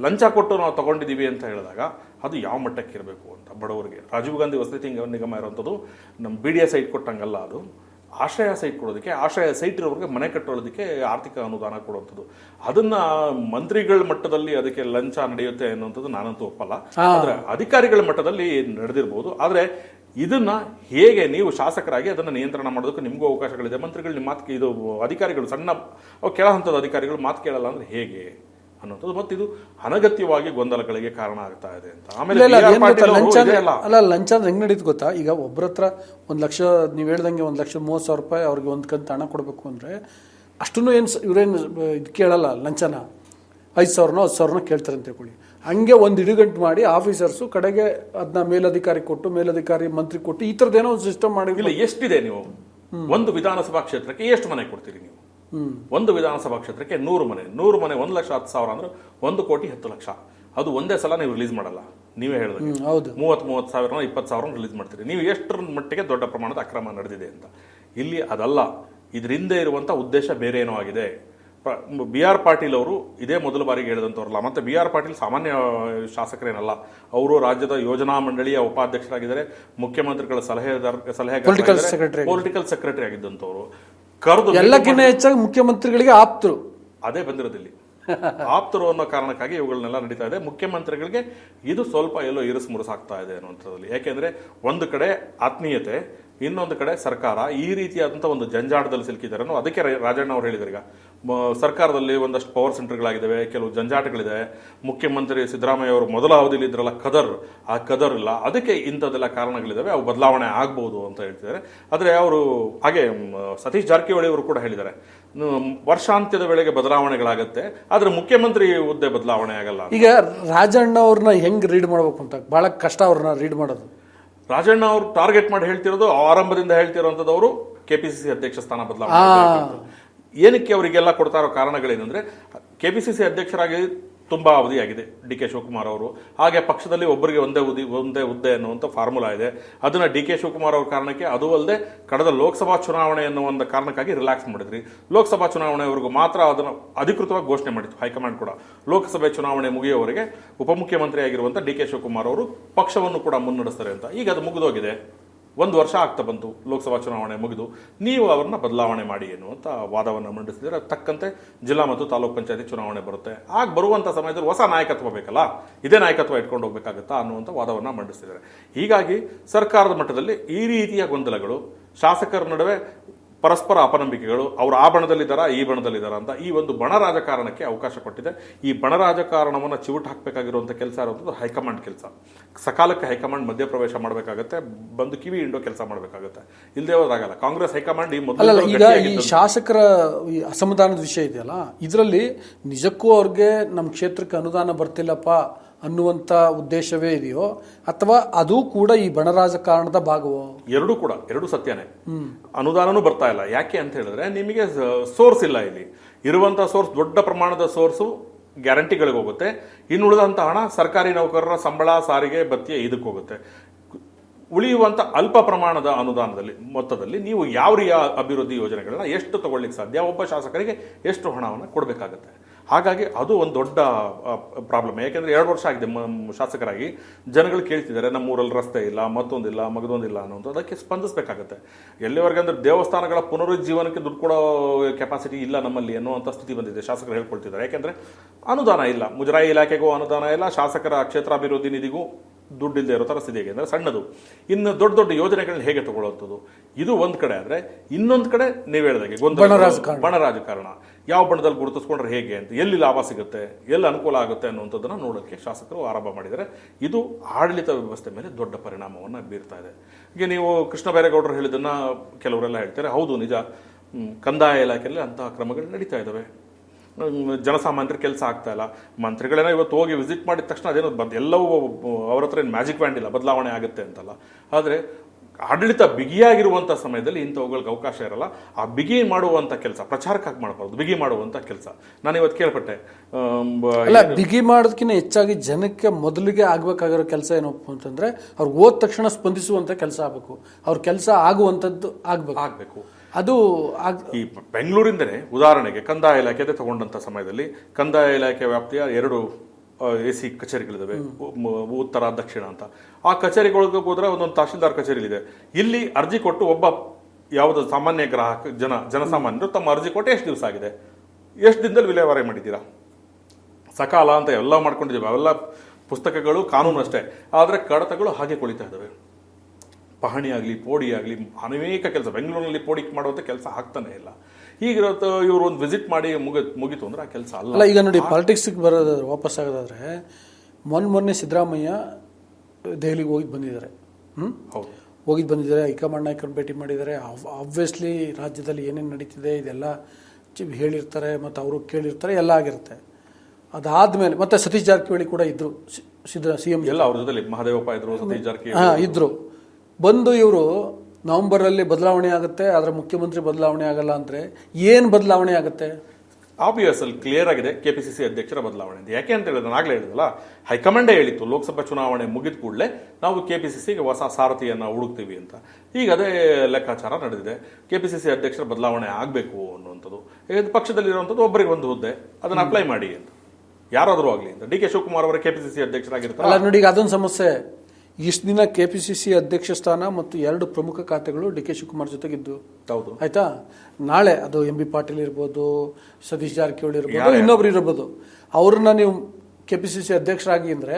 ಲಂಚ ಕೊಟ್ಟು ನಾವು ತಗೊಂಡಿದ್ದೀವಿ ಅಂತ ಹೇಳಿದಾಗ ಅದು ಯಾವ ಮಟ್ಟಕ್ಕೆ ಇರಬೇಕು ಅಂತ ಬಡವರಿಗೆ. ರಾಜೀವ್ ಗಾಂಧಿ ವಸತಿ ನಿಗಮ- ಇರೋವಂಥದ್ದು ನಮ್ಮ ಬಿ ಡಿ ಎ ಸೈಟ್ ಕೊಟ್ಟಂಗಲ್ಲ ಅದು. ಆಶ್ರಯ ಸೈಟ್ ಕೊಡೋದಕ್ಕೆ ಆಶ್ರಯ ಸೈಟ್ ಇರೋರಿಗೆ ಮನೆ ಕಟ್ಟೋದಕ್ಕೆ ಆರ್ಥಿಕ ಅನುದಾನ ಕೊಡುವಂಥದ್ದು. ಅದನ್ನ ಮಂತ್ರಿಗಳ ಮಟ್ಟದಲ್ಲಿ ಅದಕ್ಕೆ ಲಂಚ ನಡೆಯುತ್ತೆ ಅನ್ನುವಂಥದ್ದು ನಾನಂತೂ ಒಪ್ಪಲ್ಲ. ಆದರೆ ಅಧಿಕಾರಿಗಳ ಮಟ್ಟದಲ್ಲಿ ನಡೆದಿರ್ಬೋದು. ಆದರೆ ಇದನ್ನ ಹೇಗೆ ನೀವು ಶಾಸಕರಾಗಿ ಅದನ್ನ ನಿಯಂತ್ರಣ ಮಾಡೋದಕ್ಕೆ ನಿಮಗೂ ಅವಕಾಶಗಳಿದೆ. ಮಂತ್ರಿಗಳು ನಿಮ್ಮ ಮಾತು ಇದು ಅಧಿಕಾರಿಗಳು ಸಣ್ಣ ಕೆಳ ಹಂತದ ಅಧಿಕಾರಿಗಳು ಮಾತು ಕೇಳಲ್ಲ ಅಂದ್ರೆ ಹೇಗೆ? ಅನ್ನೋದು ಮತ್ತು ಇದು ಅನಗತ್ಯವಾಗಿ ಗೊಂದಲಗಳಿಗೆ ಕಾರಣ ಆಗ್ತಾ ಇದೆ ಅಂತ. ಆಮೇಲೆ ಲಂಚ ಅಲ್ಲ. ಅಲ್ಲ ಲಂಚ ಅಂದ್ರೆ ಹೆಂಗ್ ನಡೀತು ಗೊತ್ತಾ? ಈಗ ಒಬ್ಬರ ಹತ್ರ ಒಂದ್ ಲಕ್ಷ ನೀವು ಹೇಳ್ದಂಗೆ ಒಂದ್ ಲಕ್ಷ ಮೂವತ್ತು ಸಾವಿರ ರೂಪಾಯಿ ಅವ್ರಿಗೆ ಒಂದ್ ಕಂತು ಹಣ ಕೊಡಬೇಕು ಅಂದ್ರೆ ಅಷ್ಟನ್ನು ಏನು ಇವ್ರೇನ್ ಇದು ಕೇಳಲ್ಲ ಲಂಚನ? ಐದು ಸಾವಿರನೋ ಹತ್ತು ಸಾವಿರನೋ ಕೇಳ್ತಾರೆ ಅಂತ ತಿಳ್ಕೊಳ್ಳಿ. ಹಂಗೆ ಒಂದು ಇಡುಗಂಟು ಮಾಡಿ ಆಫೀಸರ್ಸು ಕಡೆಗೆ ಅದನ್ನ ಮೇಲಧಿಕಾರಿ ಕೊಟ್ಟು ಮೇಲಧಿಕಾರಿ ಮಂತ್ರಿ ಕೊಟ್ಟು ಈ ಥರದ್ದೇನೋ ಒಂದು ಸಿಸ್ಟಮ್ ಮಾಡಿ ಇಲ್ಲ ಎಷ್ಟಿದೆ ನೀವು? ಒಂದು ವಿಧಾನಸಭಾ ಕ್ಷೇತ್ರಕ್ಕೆ ಎಷ್ಟು ಮನೆ ಕೊಡ್ತೀರಿ ನೀವು? ಒಂದು ವಿಧಾನಸಭಾ ಕ್ಷೇತ್ರಕ್ಕೆ ನೂರು ಮನೆ ನೂರು ಮನೆ ಒಂದು ಲಕ್ಷ ಹತ್ತು ಸಾವಿರ ಅಂದ್ರೆ ಒಂದು ಕೋಟಿ ಹತ್ತು ಲಕ್ಷ. ಅದು ಒಂದೇ ಸಲ ನೀವು ರಿಲೀಸ್ ಮಾಡಲ್ಲ. ನೀವೇ ಹೇಳಿದ್ರೆ ಹೌದು. ಮೂವತ್ತ್ ಮೂವತ್ತು ಸಾವಿರ ಇಪ್ಪತ್ತು ಸಾವಿರ ರಿಲೀಸ್ ಮಾಡ್ತೀರಿ. ನೀವು ಎಷ್ಟರ ಮಟ್ಟಿಗೆ ದೊಡ್ಡ ಪ್ರಮಾಣದ ಅಕ್ರಮ ನಡೆದಿದೆ ಅಂತ. ಇಲ್ಲಿ ಅದಲ್ಲ. ಇದರಿಂದ ಇರುವಂಥ ಇರುವಂತ ಉದ್ದೇಶ ಬೇರೆ ಏನೋ ಆಗಿದೆ. ಬಿ ಆರ್ ಪಾಟೀಲ್ ಅವರು ಇದೇ ಮೊದಲ ಬಾರಿಗೆ ಹೇಳಿದಂಥವ್ರಲ್ಲ ಮತ್ತೆ ಬಿ ಆರ್ ಪಾಟೀಲ್ ಸಾಮಾನ್ಯ ಶಾಸಕರೇನಲ್ಲ. ಅವರು ರಾಜ್ಯದ ಯೋಜನಾ ಮಂಡಳಿಯ ಉಪಾಧ್ಯಕ್ಷರಾಗಿದ್ದಾರೆ. ಮುಖ್ಯಮಂತ್ರಿಗಳ ಸಲಹೆದಾರ ಸಲಹೆ. ಪೊಲಿಟಿಕಲ್ ಸೆಕ್ರೆಟರಿ ಆಗಿದ್ದಂಥವ್ರು ಕರೆದು ಎಲ್ಲಕ್ಕಿಂತ ಹೆಚ್ಚಾಗಿ ಮುಖ್ಯಮಂತ್ರಿಗಳಿಗೆ ಆಪ್ತರು. ಅದೇ ಬಂದಿರೋದಿಲ್ಲಿ. ಆಪ್ತರು ಅನ್ನೋ ಕಾರಣಕ್ಕಾಗಿ ಇವುಗಳನ್ನೆಲ್ಲ ನಡೀತಾ ಇದೆ. ಮುಖ್ಯಮಂತ್ರಿಗಳಿಗೆ ಇದು ಸ್ವಲ್ಪ ಎಲ್ಲೋ ಇರುಸು ಮುರುಸಾಗ್ತಾ ಇದೆ ಅನ್ನುವಂಥದ್ದಲ್ಲಿ ಯಾಕೆಂದ್ರೆ ಒಂದು ಕಡೆ ಆತ್ಮೀಯತೆ ಇನ್ನೊಂದು ಕಡೆ ಸರ್ಕಾರ ಈ ರೀತಿಯಾದಂಥ ಒಂದು ಜಂಜಾಟದಲ್ಲಿ ಸಿಲುಕಿದ್ದಾರೆ ಅದಕ್ಕೆ ರಾಜಣ್ಣ ಅವರು ಹೇಳಿದ್ರೀಗ ಈಗ. ಸರ್ಕಾರದಲ್ಲಿ ಒಂದಷ್ಟು ಪವರ್ ಸೆಂಟರ್ಗಳಾಗಿದ್ದಾವೆ ಕೆಲವು ಜಂಜಾಟಗಳಿದೆ. ಮುಖ್ಯಮಂತ್ರಿ ಸಿದ್ದರಾಮಯ್ಯ ಅವರು ಮೊದಲ ಅವಧಿಯಲ್ಲಿ ಇದ್ರಲ್ಲ ಕದರ್ ಆ ಕದರ್ ಇಲ್ಲ. ಅದಕ್ಕೆ ಇಂಥದ್ದೆಲ್ಲ ಕಾರಣಗಳಿದ್ದಾವೆ. ಅವು ಬದಲಾವಣೆ ಆಗ್ಬೋದು ಅಂತ ಹೇಳ್ತಿದ್ದಾರೆ. ಆದರೆ ಅವರು ಹಾಗೆ ಸತೀಶ್ ಜಾರಕಿಹೊಳಿ ಅವರು ಕೂಡ ಹೇಳಿದ್ದಾರೆ. ವರ್ಷಾಂತ್ಯದ ವೇಳೆಗೆ ಬದಲಾವಣೆಗಳಾಗುತ್ತೆ. ಆದರೆ ಮುಖ್ಯಮಂತ್ರಿ ಹುದ್ದೆ ಬದಲಾವಣೆ ಆಗಲ್ಲ ಈಗ ರಾಜಣ್ಣ ಅವ್ರನ್ನ ಹೆಂಗ್ ರೀಡ್ ಮಾಡಬೇಕು ಅಂತ? ಭಾಳ ಕಷ್ಟ ಅವ್ರನ್ನ ರೀಡ್ ಮಾಡೋದು. ರಾಜಣ್ಣ ಅವರು ಟಾರ್ಗೆಟ್ ಮಾಡಿ ಹೇಳ್ತಿರೋದು ಆರಂಭದಿಂದ ಹೇಳ್ತಿರೋಂಥದ್ದು ಅವರು ಕೆಪಿಸಿಸಿ ಅಧ್ಯಕ್ಷ ಸ್ಥಾನ ಬದಲಾವಣೆ. ಏನಕ್ಕೆ ಅವರಿಗೆಲ್ಲ ಕೊಡ್ತಾ ಇರೋ ಕಾರಣಗಳೇನೆಂದರೆ ಕೆ ಪಿ ಸಿ ಸಿ ಅಧ್ಯಕ್ಷರಾಗಿ ತುಂಬ ಅವಧಿಯಾಗಿದೆ, ಡಿ ಕೆ ಶಿವಕುಮಾರ್ ಅವರು. ಹಾಗೆ ಪಕ್ಷದಲ್ಲಿ ಒಬ್ಬರಿಗೆ ಒಂದೇ ಉದಿ, ಒಂದೇ ಹುದ್ದೆ ಅನ್ನುವಂಥ ಫಾರ್ಮುಲಾ ಇದೆ. ಅದನ್ನು ಡಿ ಕೆ ಶಿವಕುಮಾರ್ ಅವ್ರ ಕಾರಣಕ್ಕೆ, ಅದು ಅಲ್ಲದೆ ಕಳೆದ ಲೋಕಸಭಾ ಚುನಾವಣೆ ಅನ್ನೋ ಒಂದು ಕಾರಣಕ್ಕಾಗಿ ರಿಲ್ಯಾಕ್ಸ್ ಮಾಡಿದ್ರಿ. ಲೋಕಸಭಾ ಚುನಾವಣೆವರೆಗೂ ಮಾತ್ರ ಅದನ್ನು ಅಧಿಕೃತವಾಗಿ ಘೋಷಣೆ ಮಾಡಿತ್ತು, ಹೈಕಮಾಂಡ್ ಕೂಡ. ಲೋಕಸಭೆ ಚುನಾವಣೆ ಮುಗಿಯುವವರೆಗೆ ಉಪಮುಖ್ಯಮಂತ್ರಿ ಆಗಿರುವಂಥ ಡಿ ಕೆ ಶಿವಕುಮಾರ್ ಅವರು ಪಕ್ಷವನ್ನು ಕೂಡ ಮುನ್ನಡೆಸ್ತಾರೆ ಅಂತ. ಈಗ ಅದು ಮುಗಿದೋಗಿದೆ. ಒಂದು ವರ್ಷ ಆಗ್ತಾ ಬಂತು, ಲೋಕಸಭಾ ಚುನಾವಣೆ ಮುಗಿದು. ನೀವು ಅವರನ್ನ ಬದಲಾವಣೆ ಮಾಡಿ ಎನ್ನುವಂಥ ವಾದವನ್ನು ಮಂಡಿಸಿದರೆ ತಕ್ಕಂತೆ ಜಿಲ್ಲಾ ಮತ್ತು ತಾಲೂಕು ಪಂಚಾಯತಿ ಚುನಾವಣೆ ಬರುತ್ತೆ. ಆಗ ಬರುವಂಥ ಸಮಯದಲ್ಲಿ ಹೊಸ ನಾಯಕತ್ವ ಬೇಕಲ್ಲ? ಇದೇ ನಾಯಕತ್ವ ಇಟ್ಕೊಂಡು ಹೋಗಬೇಕಾಗುತ್ತಾ ಅನ್ನುವಂಥ ವಾದವನ್ನು ಮಂಡಿಸಿದ್ದಾರೆ ಹೀಗಾಗಿ ಸರ್ಕಾರದ ಮಟ್ಟದಲ್ಲಿ ಈ ರೀತಿಯ ಗೊಂದಲಗಳು, ಶಾಸಕರ ನಡುವೆ ಪರಸ್ಪರ ಅಪನಂಬಿಕೆಗಳು ಅವರು ಆ ಬಣದಲ್ಲಿದ್ದಾರಾ ಈ ಬಣದಲ್ಲಿದ್ದಾರಾ ಅಂತ ಈ ಒಂದು ಬಣ ರಾಜಕಾರಣಕ್ಕೆ ಅವಕಾಶ ಕೊಟ್ಟಿದೆ. ಈ ಬಣ ರಾಜಕಾರಣವನ್ನು ಚಿವುಟ್ ಹಾಕಬೇಕಾಗಿರುವಂಥ ಕೆಲಸ ಇರುವಂಥದ್ದು ಹೈಕಮಾಂಡ್ ಕೆಲಸ. ಸಕಾಲಕ್ಕೆ ಹೈಕಮಾಂಡ್ ಮಧ್ಯಪ್ರವೇಶ ಮಾಡಬೇಕಾಗತ್ತೆ ಬಂದು ಕಿವಿ ಹಿಂಡೋ ಕೆಲಸ ಮಾಡಬೇಕಾಗುತ್ತೆ. ಇಲ್ಲದೆ ಹೋದಾಗಲ್ಲ ಕಾಂಗ್ರೆಸ್ ಹೈಕಮಾಂಡ್ ಈ ಮೊದಲು ಈಗ ಈ ಶಾಸಕರ ಈ ಅಸಮಾಧಾನದ ವಿಷಯ ಇದೆಯಲ್ಲ ಇದರಲ್ಲಿ ನಿಜಕ್ಕೂ ಅವ್ರಿಗೆ ನಮ್ಮ ಕ್ಷೇತ್ರಕ್ಕೆ ಅನುದಾನ ಬರ್ತಿಲ್ಲಪ್ಪ ಅನ್ನುವಂಥ ಉದ್ದೇಶವೇ ಇದೆಯೋ ಅಥವಾ ಅದು ಕೂಡ ಈ ಬಣ ರಾಜಕಾರಣದ ಭಾಗವೋ? ಎರಡೂ ಕೂಡ ಎರಡು ಸತ್ಯನೇ. ಅನುದಾನನೂ ಬರ್ತಾ ಇಲ್ಲ. ಯಾಕೆ ಅಂತ ಹೇಳಿದ್ರೆ ನಿಮಗೆ ಸೋರ್ಸ್ ಇಲ್ಲ ಇಲ್ಲಿ. ಇರುವಂತಹ ಸೋರ್ಸ್ ದೊಡ್ಡ ಪ್ರಮಾಣದ ಸೋರ್ಸು ಗ್ಯಾರಂಟಿಗಳಿಗೆ ಹೋಗುತ್ತೆ. ಇನ್ನುಳಿದಂಥ ಹಣ ಸರ್ಕಾರಿ ನೌಕರರ ಸಂಬಳ ಸಾರಿಗೆ ಭತ್ಯೆ ಇದಕ್ಕೆ ಹೋಗುತ್ತೆ. ಉಳಿಯುವಂತ ಅಲ್ಪ ಪ್ರಮಾಣದ ಅನುದಾನದಲ್ಲಿ ಮೊತ್ತದಲ್ಲಿ ನೀವು ಯಾವ ರೀತಿಯ ಅಭಿವೃದ್ಧಿ ಯೋಜನೆಗಳನ್ನ ಎಷ್ಟು ತಗೊಳ್ಳಿಕ್ಕೆ ಸಾಧ್ಯ ಒಬ್ಬ ಶಾಸಕರಿಗೆ ಎಷ್ಟು ಹಣವನ್ನು ಕೊಡಬೇಕಾಗತ್ತೆ? ಹಾಗಾಗಿ ಅದು ಒಂದು ದೊಡ್ಡ ಪ್ರಾಬ್ಲಮ್ ಯಾಕೆಂದ್ರೆ ಎರಡು ವರ್ಷ ಆಗಿದೆ ಶಾಸಕರಾಗಿ. ಜನಗಳು ಕೇಳ್ತಿದ್ದಾರೆ ನಮ್ಮ ಊರಲ್ಲಿ ರಸ್ತೆ ಇಲ್ಲ, ಮತ್ತೊಂದಿಲ್ಲ, ಮಗದೊಂದಿಲ್ಲ ಅನ್ನೋದು ಅದಕ್ಕೆ ಸ್ಪಂದಿಸಬೇಕಾಗುತ್ತೆ. ಎಲ್ಲಿವರೆಗೆ ಅಂದ್ರೆ ದೇವಸ್ಥಾನಗಳ ಪುನರುಜ್ಜೀವನಕ್ಕೆ ದುಡ್ಡು ಕೊಡೋ ಕೆಪಾಸಿಟಿ ಇಲ್ಲ ನಮ್ಮಲ್ಲಿ ಅನ್ನುವಂಥ ಸ್ಥಿತಿ ಬಂದಿದೆ, ಶಾಸಕರು ಹೇಳ್ಕೊಳ್ತಿದ್ದಾರೆ. ಯಾಕೆಂದ್ರೆ ಅನುದಾನ ಇಲ್ಲ. ಮುಜರಾಯಿ ಇಲಾಖೆಗೂ ಅನುದಾನ ಇಲ್ಲ, ಶಾಸಕರ ಕ್ಷೇತ್ರಾಭಿವೃದ್ಧಿ ನಿಧಿಗೂ ದುಡ್ಡಿಲ್ಲದೆ ಇರೋ ಥರ ಸ್ಥಿತಿ ಹೇಗೆ ಅಂದರೆ ಸಣ್ಣದು. ಇನ್ನು ದೊಡ್ಡ ದೊಡ್ಡ ಯೋಜನೆಗಳನ್ನ ಹೇಗೆ ತಗೊಳ್ಳುವಂಥದ್ದು? ಇದು ಒಂದು ಕಡೆ ಆದರೆ ಇನ್ನೊಂದು ಕಡೆ ನೀವು ಹೇಳಿದಾಗೆ ಗೊಂದಲ ಬಣ ರಾಜಕಾರಣ. ಯಾವ ಬಣದಲ್ಲಿ ಗುರುತಿಸ್ಕೊಂಡ್ರೆ ಹೇಗೆ ಅಂತ ಎಲ್ಲಿ ಲಾಭ ಸಿಗುತ್ತೆ ಎಲ್ಲಿ ಅನುಕೂಲ ಆಗುತ್ತೆ ಅನ್ನುವಂಥದ್ದನ್ನು ನೋಡೋಕ್ಕೆ ಶಾಸಕರು ಆರಂಭ ಮಾಡಿದರೆ ಇದು ಆಡಳಿತ ವ್ಯವಸ್ಥೆ ಮೇಲೆ ದೊಡ್ಡ ಪರಿಣಾಮವನ್ನು ಬೀರ್ತಾ ಇದೆ. ಈಗ ನೀವು ಕೃಷ್ಣ ಬೈರೇಗೌಡರು ಹೇಳಿದ್ದನ್ನು ಕೆಲವರೆಲ್ಲ ಹೇಳ್ತಾರೆ. ಹೌದು ನಿಜ. ಕಂದಾಯ ಇಲಾಖೆಯಲ್ಲಿ ಅಂತಹ ಕ್ರಮಗಳು ನಡೀತಾ ಇದ್ದಾವೆ ಜನಸಾಮಾನ್ಯರ ಕೆಲಸ ಆಗ್ತಾ ಇಲ್ಲ. ಮಂತ್ರಿಗಳೇನೋ ಇವತ್ತು ಹೋಗಿ ವಿಸಿಟ್ ಮಾಡಿದ ತಕ್ಷಣ ಅದೇನೋ ಬಂದು ಎಲ್ಲವೂ ಅವ್ರ ಹತ್ರ ಏನು ಮ್ಯಾಜಿಕ್ ಬ್ಯಾಂಡ್ ಇಲ್ಲ ಬದಲಾವಣೆ ಆಗುತ್ತೆ ಅಂತಲ್ಲ. ಆದರೆ ಆಡಳಿತ ಬಿಗಿಯಾಗಿರುವಂಥ ಸಮಯದಲ್ಲಿ ಇಂಥವುಗಳಿಗೆ ಅವಕಾಶ ಇರಲ್ಲ. ಆ ಬಿಗಿ ಮಾಡುವಂಥ ಕೆಲಸ ಪ್ರಚಾರಕ್ಕಾಗಿ ಮಾಡಬಾರ್ದು ಬಿಗಿ ಮಾಡುವಂಥ ಕೆಲಸ. ನಾನು ಇವತ್ತು ಕೇಳ್ಪಟ್ಟೆ ಅಲ್ಲ ಬಿಗಿ ಮಾಡೋದಕ್ಕಿಂತ ಹೆಚ್ಚಾಗಿ ಜನಕ್ಕೆ ಮೊದಲಿಗೆ ಆಗಬೇಕಾಗಿರೋ ಕೆಲಸ ಏನಪ್ಪ ಅಂತಂದ್ರೆ ಅವ್ರು ಹೋದ ತಕ್ಷಣ ಸ್ಪಂದಿಸುವಂಥ ಕೆಲಸ ಆಗಬೇಕು. ಅವ್ರ ಕೆಲಸ ಆಗುವಂಥದ್ದು ಆಗಬೇಕು. ಆಗ್ಬೇಕು. ಅದು ಈ ಬೆಂಗಳೂರಿಂದಲೇ ಉದಾಹರಣೆಗೆ ಕಂದಾಯ ಇಲಾಖೆ ತಗೊಂಡಂಥ ಸಮಯದಲ್ಲಿ ಕಂದಾಯ ಇಲಾಖೆ ವ್ಯಾಪ್ತಿಯ ಎರಡು ಎ ಸಿ ಕಚೇರಿಗಳಿದ್ದಾವೆ ಉತ್ತರ ದಕ್ಷಿಣ ಅಂತ. ಆ ಕಚೇರಿಗಳಿಗೆ ಹೋದ್ರೆ ಒಂದೊಂದು ತಹಶೀಲ್ದಾರ್ ಕಚೇರಿಲಿದೆ. ಇಲ್ಲಿ ಅರ್ಜಿ ಕೊಟ್ಟು ಒಬ್ಬ ಯಾವುದು ಸಾಮಾನ್ಯ ಗ್ರಾಹಕ ಜನ ಜನಸಾಮಾನ್ಯರು ತಮ್ಮ ಅರ್ಜಿ ಕೊಟ್ಟು ಎಷ್ಟು ದಿವಸ ಆಗಿದೆ? ಎಷ್ಟು ದಿನದಲ್ಲಿ ವಿಲೇವಾರಿ ಮಾಡಿದ್ದೀರಾ? ಸಕಾಲ ಅಂತ ಎಲ್ಲ ಮಾಡ್ಕೊಂಡಿದ್ದೀವಿ. ಅವೆಲ್ಲ ಪುಸ್ತಕಗಳು ಕಾನೂನು ಅಷ್ಟೇ ಆದರೆ ಕಡತಗಳು ಹಾಗೆ ಕುಳಿತಾ ಇದ್ದಾವೆ. ಪಹಣಿ ಆಗಲಿ ಪೋಡಿ ಆಗಲಿ ಅನೇಕ ಕೆಲಸ. ಬೆಂಗಳೂರಿನಲ್ಲಿ ಪೋಡಿ ಮಾಡುವಂಥ ಕೆಲಸ ಆಗ್ತಾನೆ ಇಲ್ಲ. ಈಗ ಇವರು ಒಂದು ವಿಸಿಟ್ ಮಾಡಿ ಮುಗಿ ಮುಗಿತು ಅಂದರೆ ಆ ಕೆಲಸ ಅಲ್ಲ. ಅಲ್ಲ ಈಗ ನೋಡಿ ಪಾಲಿಟಿಕ್ಸಿಗೆ ಬರೋದಾದ್ರೆ ವಾಪಸ್ ಆಗೋದಾದ್ರೆ ಮೊನ್ನೆ ಮೊನ್ನೆ ಸಿದ್ದರಾಮಯ್ಯ ದೆಹಲಿಗೆ ಹೋಗಿದ್ದು ಬಂದಿದ್ದಾರೆ. ಹ್ಞೂ ಹೌದು. ಹೋಗಿದ್ದು ಬಂದಿದ್ದಾರೆ ಹೈಕಮಾಂಡ್ ನಾಯಕರು ಭೇಟಿ ಮಾಡಿದ್ದಾರೆ. ಆಬ್ವಿಯಸ್ಲಿ ರಾಜ್ಯದಲ್ಲಿ ಏನೇನು ನಡೀತಿದೆ ಇದೆಲ್ಲ ಚಿ- ಹೇಳಿರ್ತಾರೆ ಮತ್ತು ಅವರು ಕೇಳಿರ್ತಾರೆ ಎಲ್ಲ ಆಗಿರುತ್ತೆ. ಅದಾದಮೇಲೆ ಮತ್ತೆ ಸತೀಶ್ ಜಾರಕಿಹೊಳಿ ಕೂಡ ಇದ್ದರು ಸಿದ್ದ ಸಿ ಎಂ ಎಲ್ಲ ಅವ್ರ ಜೊತೆಲಿ ಮಹಾದೇವಪ್ಪ ಇದ್ರು ಸತೀಶ್ ಜಾರಕಿಹೊಳಿ ಹಾಂ ಇದ್ರು. ಬಂದು ಇವರು ನವೆಂಬರಲ್ಲಿ ಬದಲಾವಣೆ ಆಗುತ್ತೆ ಆದರೆ ಮುಖ್ಯಮಂತ್ರಿ ಬದಲಾವಣೆ ಆಗಲ್ಲ ಅಂದರೆ ಏನು ಬದಲಾವಣೆ ಆಗುತ್ತೆ? ಆಬ್ವಿಯಸ್ ಅಲ್ಲಿ ಕ್ಲಿಯರ್ ಆಗಿದೆ ಕೆ ಪಿ ಸಿ ಸಿ ಅಧ್ಯಕ್ಷರ ಬದಲಾವಣೆ ಅಂತ. ಯಾಕೆ ಅಂತ ಹೇಳಿದ್ರೆ ನಾನು ಆಗಲೇ ಹೇಳಿದಲ್ಲ ಹೈಕಮಾಂಡೇ ಹೇಳಿತ್ತು ಲೋಕಸಭಾ ಚುನಾವಣೆ ಮುಗಿದ ಕೂಡಲೇ ನಾವು ಕೆ ಪಿ ಸಿ ಸಿಗೆ ಹೊಸ ಸಾರಥಿಯನ್ನು ಹುಡುಕ್ತೀವಿ ಅಂತ. ಈಗ ಅದೇ ಲೆಕ್ಕಾಚಾರ ನಡೆದಿದೆ. ಕೆ ಪಿ ಸಿ ಸಿ ಅಧ್ಯಕ್ಷರ ಬದಲಾವಣೆ ಆಗಬೇಕು ಅನ್ನುವಂಥದ್ದು. ಈಗ ಪಕ್ಷದಲ್ಲಿರುವಂಥದ್ದು ಒಬ್ಬರಿಗೆ ಒಂದು ಹುದ್ದೆ ಅದನ್ನು ಅಪ್ಲೈ ಮಾಡಿ ಅಂತ. ಯಾರಾದರೂ ಆಗಲಿ ಅಂತ. ಡಿ ಕೆ ಶಿವಕುಮಾರ್ ಅವರ ಕೆಪಿಸಿಸಿ ಅಧ್ಯಕ್ಷರಾಗಿರ್ತಾರೆ? ಅಲ್ಲ ನೋಡಿ ಈಗ ಅದೊಂದು ಸಮಸ್ಯೆ. ಇಷ್ಟು ದಿನ ಕೆ ಪಿ ಸಿ ಸಿ ಅಧ್ಯಕ್ಷ ಸ್ಥಾನ ಮತ್ತು ಎರಡು ಪ್ರಮುಖ ಖಾತೆಗಳು ಡಿ ಕೆ ಶಿವಕುಮಾರ್ ಜೊತೆಗಿದ್ದು. ಹೌದು. ಆಯ್ತಾ? ನಾಳೆ ಅದು ಎಂ ಬಿ ಪಾಟೀಲ್ ಇರ್ಬೋದು ಸತೀಶ್ ಜಾರಕಿಹೊಳಿ ಇರ್ಬೋದು ಇನ್ನೊಬ್ರು ಇರ್ಬೋದು. ಅವ್ರನ್ನ ನೀವು ಕೆ ಪಿ ಸಿ ಸಿ ಅಧ್ಯಕ್ಷರಾಗಿ ಅಂದರೆ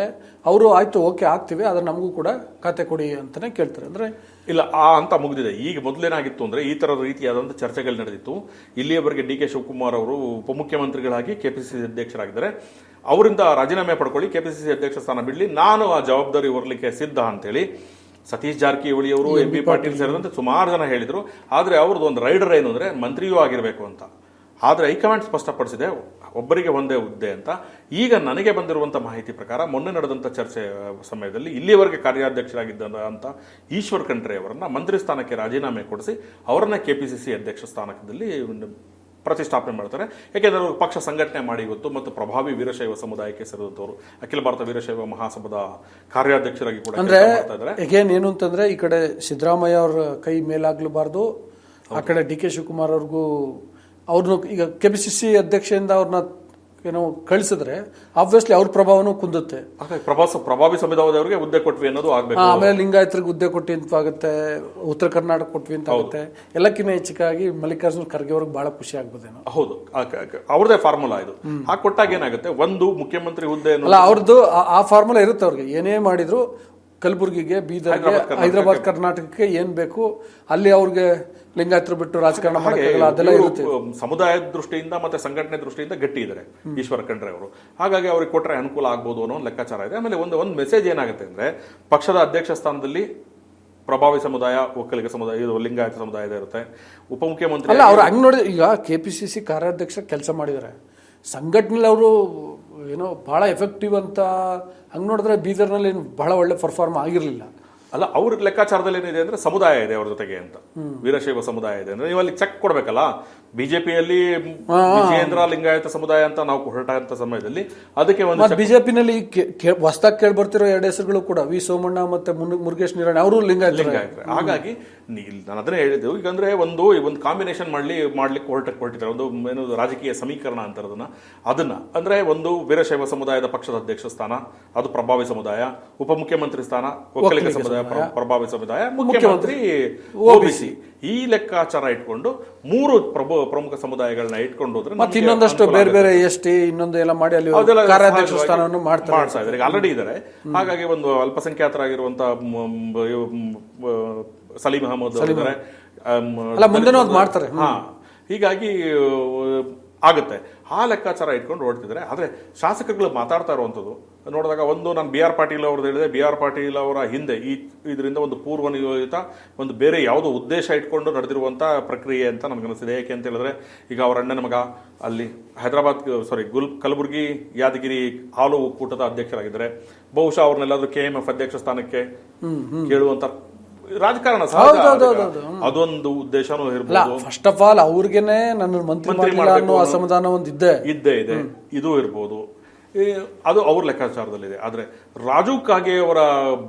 ಅವರು ಆಯ್ತು ಓಕೆ ಆಗ್ತೀವಿ ಆದ್ರೆ ನಮಗೂ ಕೂಡ ಖಾತೆ ಕೊಡಿ ಅಂತಲೇ ಕೇಳ್ತಾರೆ. ಅಂದರೆ ಇಲ್ಲ ಆ ಅಂತ ಮುಗಿದಿದೆ. ಈಗ ಮೊದಲೇನಾಗಿತ್ತು ಅಂದರೆ ಈ ಥರದ ರೀತಿಯಾದಂಥ ಚರ್ಚೆಗಳು ನಡೆದಿತ್ತು. ಇಲ್ಲಿಯವರೆಗೆ ಡಿ ಕೆ ಶಿವಕುಮಾರ್ ಅವರು ಉಪಮುಖ್ಯಮಂತ್ರಿಗಳಾಗಿ ಕೆ ಪಿ ಸಿ ಸಿ ಅಧ್ಯಕ್ಷರಾಗಿದ್ದಾರೆ. ಅವರಿಂದ ರಾಜೀನಾಮೆ ಪಡ್ಕೊಳ್ಳಿ ಕೆಪಿಸಿಸಿ ಅಧ್ಯಕ್ಷ ಸ್ಥಾನ ಬಿಡಲಿ. ನಾನು ಆ ಜವಾಬ್ದಾರಿ ಹೊರಲಿಕ್ಕೆ ಸಿದ್ಧ ಅಂತೇಳಿ ಸತೀಶ್ ಜಾರಕಿಹೊಳಿ ಅವರು ಎಂ ಬಿ ಪಾಟೀಲ್ ಸೇರಿದಂತೆ ಸುಮಾರು ಜನ ಹೇಳಿದರು. ಆದರೆ ಅವ್ರದ್ದು ಒಂದು ರೈಡರ್ ಏನು ಅಂದರೆ ಮಂತ್ರಿಯೂ ಆಗಿರಬೇಕು ಅಂತ. ಆದರೆ ಹೈಕಮಾಂಡ್ ಸ್ಪಷ್ಟಪಡಿಸಿದೆ ಒಬ್ಬರಿಗೆ ಒಂದೇ ಹುದ್ದೆ ಅಂತ. ಈಗ ನನಗೆ ಬಂದಿರುವಂಥ ಮಾಹಿತಿ ಪ್ರಕಾರ ಮೊನ್ನೆ ನಡೆದಂಥ ಚರ್ಚೆ ಸಮಯದಲ್ಲಿ ಇಲ್ಲಿಯವರೆಗೆ ಕಾರ್ಯಾಧ್ಯಕ್ಷರಾಗಿದ್ದ ಅಂತ ಈಶ್ವರ್ ಖಂಡ್ರೆ ಅವರನ್ನು ಮಂತ್ರಿ ಸ್ಥಾನಕ್ಕೆ ರಾಜೀನಾಮೆ ಕೊಡಿಸಿ ಸಿ ಸಿ ಅಧ್ಯಕ್ಷ ಸ್ಥಾನದಲ್ಲಿ ಪ್ರತಿಷ್ಠಾಪನೆ ಮಾಡ್ತಾರೆ. ಯಾಕೆಂದ್ರೆ ಅವರು ಪಕ್ಷ ಸಂಘಟನೆ ಮಾಡಿ ಇವತ್ತು ಮತ್ತು ಪ್ರಭಾವಿ ವೀರಶೈವ ಸಮುದಾಯಕ್ಕೆ ಸೇರಿದಂಥವ್ರು. ಅಖಿಲ ಭಾರತ ವೀರಶೈವ ಮಹಾಸಭಾದ ಕಾರ್ಯಾಧ್ಯಕ್ಷರಾಗಿ ಕೂಡ ಅಂದ್ರೆ ಎಗೇನ್ ಏನು ಅಂತಂದ್ರೆ ಈ ಕಡೆ ಸಿದ್ದರಾಮಯ್ಯ ಅವರ ಕೈ ಮೇಲಾಗ್ಲಬಾರ್ದು. ಆ ಕಡೆ ಡಿ ಕೆ ಶಿವಕುಮಾರ್ ಅವ್ರಿಗೂ ಅವ್ರನ್ನ ಈಗ ಕೆ ಪಿ ಸಿ ಸಿ ಅಧ್ಯಕ್ಷೆಯಿಂದ ಅವ್ರನ್ನ ಏನೋ ಕಳಿಸಿದ್ರೆ ಆಬ್ವಿಯಸ್ಲಿ ಅವ್ರ ಪ್ರಭಾವನೂ ಕುಂದುತ್ತೆ. ಪ್ರಭಾಸ ಪ್ರಭಾವಿ ಸಮುದಾಯದವರಿಗೆ ಹುದ್ದೆ ಕೊಟ್ವಿ ಅನ್ನೋದು ಆಗ್ಬೇಕು. ಆಮೇಲೆ ಲಿಂಗಾಯತರಿಗೆ ಹುದ್ದೆ ಕೊಟ್ಟಿ ಅಂತ ಆಗುತ್ತೆ ಉತ್ತರ ಕರ್ನಾಟಕ ಕೊಟ್ವಿ ಅಂತ ಆಗುತ್ತೆ. ಎಲ್ಲಕ್ಕಿಂತ ಹೆಚ್ಚಿಗಾಗಿ ಮಲ್ಲಿಕಾರ್ಜುನ ಖರ್ಗೆ ಅವ್ರಿಗೆ ಬಹಳ ಖುಷಿ ಆಗ್ಬೋದೇನೋ ಹೌದು. ಅವ್ರದೇ ಫಾರ್ಮುಲಾ ಇದು. ಆ ಕೊಟ್ಟಾಗ ಏನಾಗುತ್ತೆ? ಒಂದು ಮುಖ್ಯಮಂತ್ರಿ ಹುದ್ದೆ ಅಲ್ಲ ಅವ್ರದ್ದು ಆ ಫಾರ್ಮುಲಾ ಇರುತ್ತೆ ಅವ್ರಿಗೆ. ಏನೇ ಮಾಡಿದ್ರು ಕಲಬುರಗಿಗೆ ಬೀದರ್ಗೆ ಹೈದರಾಬಾದ್ ಕರ್ನಾಟಕಕ್ಕೆ. ಏನ್ ಬೇಕು ಅಲ್ಲಿ ಅವ್ರಿಗೆ ಲಿಂಗಾಯತರು ಬಿಟ್ಟು ರಾಜಕಾರಣ ಅದೆಲ್ಲ ಇರುತ್ತೆ. ಸಮುದಾಯದ ದೃಷ್ಟಿಯಿಂದ ಮತ್ತೆ ಸಂಘಟನೆ ದೃಷ್ಟಿಯಿಂದ ಗಟ್ಟಿ ಇದ್ದಾರೆ ಈಶ್ವರ ಖಂಡ್ರೆ ಅವರು. ಹಾಗಾಗಿ ಅವ್ರಿಗೆ ಕೊಟ್ಟರೆ ಅನುಕೂಲ ಆಗ್ಬೋದು ಅನ್ನೋ ಒಂದು ಲೆಕ್ಕಾಚಾರ ಇದೆ. ಆಮೇಲೆ ಒಂದು ಒಂದು ಮೆಸೇಜ್ ಏನಾಗುತ್ತೆ ಅಂದ್ರೆ ಪಕ್ಷದ ಅಧ್ಯಕ್ಷ ಸ್ಥಾನದಲ್ಲಿ ಪ್ರಭಾವಿ ಸಮುದಾಯ ಒಕ್ಕಲಿಗ ಸಮುದಾಯ ಇದು ಲಿಂಗಾಯತ ಸಮುದಾಯದ ಇರುತ್ತೆ. ಉಪಮುಖ್ಯಮಂತ್ರಿ ಅಲ್ಲ ಅವ್ರು ಹಂಗ್ ನೋಡಿದ್ರೆ ಈಗ ಕೆ ಪಿ ಸಿ ಸಿ ಕಾರ್ಯಾಧ್ಯಕ್ಷ ಕೆಲಸ ಮಾಡಿದ್ದಾರೆ ಸಂಘಟನೆಯಲ್ಲಿ ಅವರು ಏನೋ ಭಾಳ ಎಫೆಕ್ಟಿವ್ ಅಂತ ಹಂಗ್ ನೋಡಿದ್ರೆ ಬೀದರ್ನಲ್ಲಿ ಏನು ಬಹಳ ಒಳ್ಳೆ ಪರ್ಫಾರ್ಮ್ ಆಗಿರಲಿಲ್ಲ. ಅಲ್ಲ ಅವ್ರ ಲೆಕ್ಕಾಚಾರದಲ್ಲಿ ಏನಿದೆ ಅಂದರೆ ಸಮುದಾಯ ಇದೆ ಅವ್ರ ಜೊತೆಗೆ ಅಂತ. ವೀರಶೈವ ಸಮುದಾಯ ಇದೆ ಅಂದರೆ ನೀವು ಅಲ್ಲಿ ಚೆಕ್ ಕೊಡ್ಬೇಕಲ್ಲ? ಬಿಜೆಪಿಯಲ್ಲಿ ವಿಜಯೇಂದ್ರ ಲಿಂಗಾಯತ ಸಮುದಾಯ ಅಂತ ನಾವು ಹೊರಟಂತ ಸಮಯದಲ್ಲಿ ಅದಕ್ಕೆ ಒಂದು ಬಿಜೆಪಿನಲ್ಲಿ ಹೊಸದಾಗಿ ಕೇಳಿ ಬರ್ತಿರೋ ಎರಡು ಹೆಸರುಗಳು ಕೂಡ ವಿ ಸೋಮಣ್ಣ ಮತ್ತೆ ಮುರುಗೇಶ್ ನಿರಾಣಿ ಅವರು ಲಿಂಗಾಯತ ಲಿಂಗಾಯತರೆ. ಹಾಗಾಗಿ ನಾನು ಅದನ್ನೇ ಹೇಳಿದ್ದು ಈಗ ಅಂದ್ರೆ ಒಂದು ಒಂದು ಕಾಂಬಿನೇಷನ್ ಮಾಡ್ಲಿ ಮಾಡ್ಲಿಕ್ಕೆ ಹೊರಟ ಕೊಟ್ಟಿದ್ದಾರೆ. ಒಂದು ಏನು ರಾಜಕೀಯ ಸಮೀಕರಣ ಅಂತಾರೆ ಅದನ್ನ ಅದನ್ನ ಅಂದ್ರೆ ಒಂದು ವೀರಶೈವ ಸಮುದಾಯದ ಪಕ್ಷದ ಅಧ್ಯಕ್ಷ ಸ್ಥಾನ ಅದು ಪ್ರಭಾವಿ ಸಮುದಾಯ ಉಪಮುಖ್ಯಮಂತ್ರಿ ಸ್ಥಾನ ಒಕ್ಕಲಿಗ ಸಮುದಾಯ ಪ್ರಭಾವಿ ಸಮುದಾಯ ಮುಖ್ಯಮಂತ್ರಿ. ಓಬಿಸಿ ಈ ಲೆಕ್ಕಾಚಾರ ಇಟ್ಕೊಂಡು ಮೂರು ಪ್ರಭು ಪ್ರಮುಖ ಸಮುದಾಯಗಳನ್ನ ಇಟ್ಕೊಂಡು ಹೋದ್ರೆ ಮತ್ತೆ ಇನ್ನೊಂದಷ್ಟು ಬೇರೆ ಬೇರೆ ಎಸ್ ಟಿ ಇನ್ನೊಂದು ಎಲ್ಲ ಮಾಡಿ ಅಲ್ಲಿ ಕಾರ್ಯಾಧ್ಯಕ್ಷ ಸ್ಥಾನವನ್ನು ಮಾಡ್ತಾ ಇದ್ದಾರೆ. ಆಲ್ರೆಡಿ ಇದ್ದಾರೆ. ಹಾಗಾಗಿ ಒಂದು ಅಲ್ಪಸಂಖ್ಯಾತರಾಗಿರುವಂತ ಸಲೀಂ ಅಹಮದ್ ಇದ್ದಾರೆ ಮಾಡ್ತಾರೆ. ಹಾ. ಹೀಗಾಗಿ ಆಗುತ್ತೆ. ಆ ಲೆಕ್ಕಾಚಾರ ಇಟ್ಕೊಂಡು ಓಡ್ತಿದ್ರೆ ಆದ್ರೆ ಶಾಸಕಗಳು ಮಾತಾಡ್ತಾ ಇರುವಂಥದ್ದು ನೋಡಿದಾಗ ಒಂದು ನಾನು ಬಿ ಆರ್ ಪಾಟೀಲ್ ಅವ್ರದ್ದು ಹೇಳಿದೆ ಬಿ ಆರ್ ಪಾಟೀಲ್ ಅವರ ಹಿಂದೆ ಈ ಇದರಿಂದ ಒಂದು ಪೂರ್ವ ನಿಯೋಜಿತ ಒಂದು ಬೇರೆ ಯಾವುದೋ ಉದ್ದೇಶ ಇಟ್ಕೊಂಡು ನಡೆದಿರುವಂಥ ಪ್ರಕ್ರಿಯೆ ಅಂತ ನನಗನ್ನಿಸಿದೆ ಯಾಕೆ ಅಂತ ಹೇಳಿದ್ರೆ ಈಗ ಅವರ ಅಣ್ಣನ ಮಗ ಅಲ್ಲಿ ಹೈದರಾಬಾದ್ ಸಾರಿ ಗುಲ್ ಕಲಬುರಗಿ ಯಾದಗಿರಿ ಹಾಲು ಒಕ್ಕೂಟದ ಅಧ್ಯಕ್ಷರಾಗಿದ್ದಾರೆ. ಬಹುಶಃ ಅವ್ರನ್ನೆಲ್ಲಾದ್ರೂ ಕೆ ಎಂ ಎಫ್ ಅಧ್ಯಕ್ಷ ಸ್ಥಾನಕ್ಕೆ ಕೇಳುವಂಥ ರಾಜಕಾರಣ. ಅದೊಂದು ಉದ್ದೇಶನೂ ಇರ್ಬೋದು. ಫಸ್ಟ್ ಆಫ್ ಆಲ್ ಅವ್ರಿಗೆ ನನ್ನ ಮಂತ್ರಿ ಅನ್ನೋ ಅಸಮಾಧಾನ ಒಂದು ಇದ್ದೆ ಇದ್ದೇ ಇದೆ ಇದು ಇರ್ಬೋದು. ಅದು ಅವ್ರ ಲೆಕ್ಕಾಚಾರದಲ್ಲಿದೆ. ಆದರೆ ರಾಜು ಕಾಗೆ ಅವರ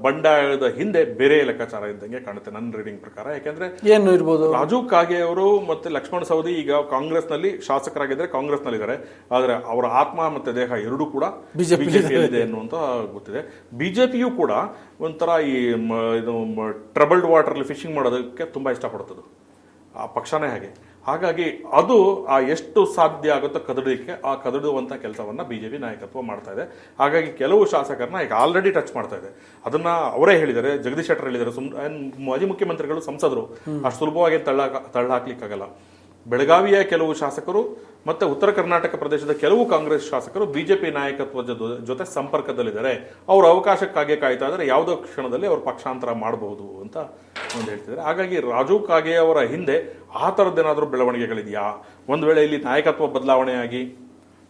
ಬಂಡಾಯದ ಹಿಂದೆ ಬೇರೆ ಲೆಕ್ಕಾಚಾರ ಇದ್ದಂಗೆ ಕಾಣುತ್ತೆ ನನ್ನ ರೀಡಿಂಗ್ ಪ್ರಕಾರ. ಯಾಕೆಂದ್ರೆ ಏನು ಇರ್ಬೋದು? ರಾಜು ಕಾಗೆ ಅವರು ಮತ್ತೆ ಲಕ್ಷ್ಮಣ ಸವದಿ ಈಗ ಕಾಂಗ್ರೆಸ್ನಲ್ಲಿ ಶಾಸಕರಾಗಿದ್ದರೆ ಕಾಂಗ್ರೆಸ್ನಲ್ಲಿದ್ದಾರೆ. ಆದರೆ ಅವರ ಆತ್ಮ ಮತ್ತೆ ದೇಹ ಎರಡೂ ಕೂಡ ಬಿಜೆಪಿ ಬಿಜೆಪಿಯಲ್ಲಿದೆ ಅನ್ನುವಂಥ ಗೊತ್ತಿದೆ. ಬಿಜೆಪಿಯು ಕೂಡ ಒಂಥರ ಈ ಇದು ಟ್ರಬಲ್ಡ್ ವಾಟರ್ ಫಿಶಿಂಗ್ ಮಾಡೋದಕ್ಕೆ ತುಂಬಾ ಇಷ್ಟಪಡ್ತದ್ದು ಆ ಪಕ್ಷನೇ ಹಾಗೆ. ಹಾಗಾಗಿ ಅದು ಆ ಎಷ್ಟು ಸಾಧ್ಯ ಆಗುತ್ತೋ ಕದಡಲಿಕ್ಕೆ ಆ ಕದಡುವಂತ ಕೆಲಸವನ್ನ ಬಿಜೆಪಿ ನಾಯಕತ್ವ ಮಾಡ್ತಾ ಇದೆ. ಹಾಗಾಗಿ ಕೆಲವು ಶಾಸಕರನ್ನ ಈಗ ಆಲ್ರೆಡಿ ಟಚ್ ಮಾಡ್ತಾ ಇದೆ. ಅದನ್ನ ಅವರೇ ಹೇಳಿದ್ದಾರೆ, ಜಗದೀಶ್ ಶೆಟ್ಟರ್ ಹೇಳಿದ್ದಾರೆ. ಸುಮ್ ಮಾಜಿ ಮುಖ್ಯಮಂತ್ರಿಗಳು ಸಂಸದರು, ಅಷ್ಟು ಸುಲಭವಾಗಿ ತಳ್ಳ ತಳ್ಳ ಹಾಕ್ಲಿಕ್ಕಾಗಲ್ಲ ಬೆಳಗಾವಿಯ ಕೆಲವು ಶಾಸಕರು ಮತ್ತೆ ಉತ್ತರ ಕರ್ನಾಟಕ ಪ್ರದೇಶದ ಕೆಲವು ಕಾಂಗ್ರೆಸ್ ಶಾಸಕರು ಬಿಜೆಪಿ ನಾಯಕತ್ವದ ಜೊತೆ ಸಂಪರ್ಕದಲ್ಲಿದ್ದಾರೆ. ಅವರು ಅವಕಾಶಕ್ಕಾಗಿ ಕಾಯ್ತಾ ಇದ್ದಾರೆ. ಯಾವುದೋ ಕ್ಷಣದಲ್ಲಿ ಅವರು ಪಕ್ಷಾಂತರ ಮಾಡಬಹುದು ಅಂತ ಒಂದು ಹೇಳ್ತಿದ್ದಾರೆ. ಹಾಗಾಗಿ ರಾಜು ಕಾಗೆ ಅವರ ಹಿಂದೆ ಆ ಥರದ್ದೇನಾದರೂ ಬೆಳವಣಿಗೆಗಳಿದೆಯಾ? ಒಂದು ವೇಳೆ ಇಲ್ಲಿ ನಾಯಕತ್ವ ಬದಲಾವಣೆಯಾಗಿ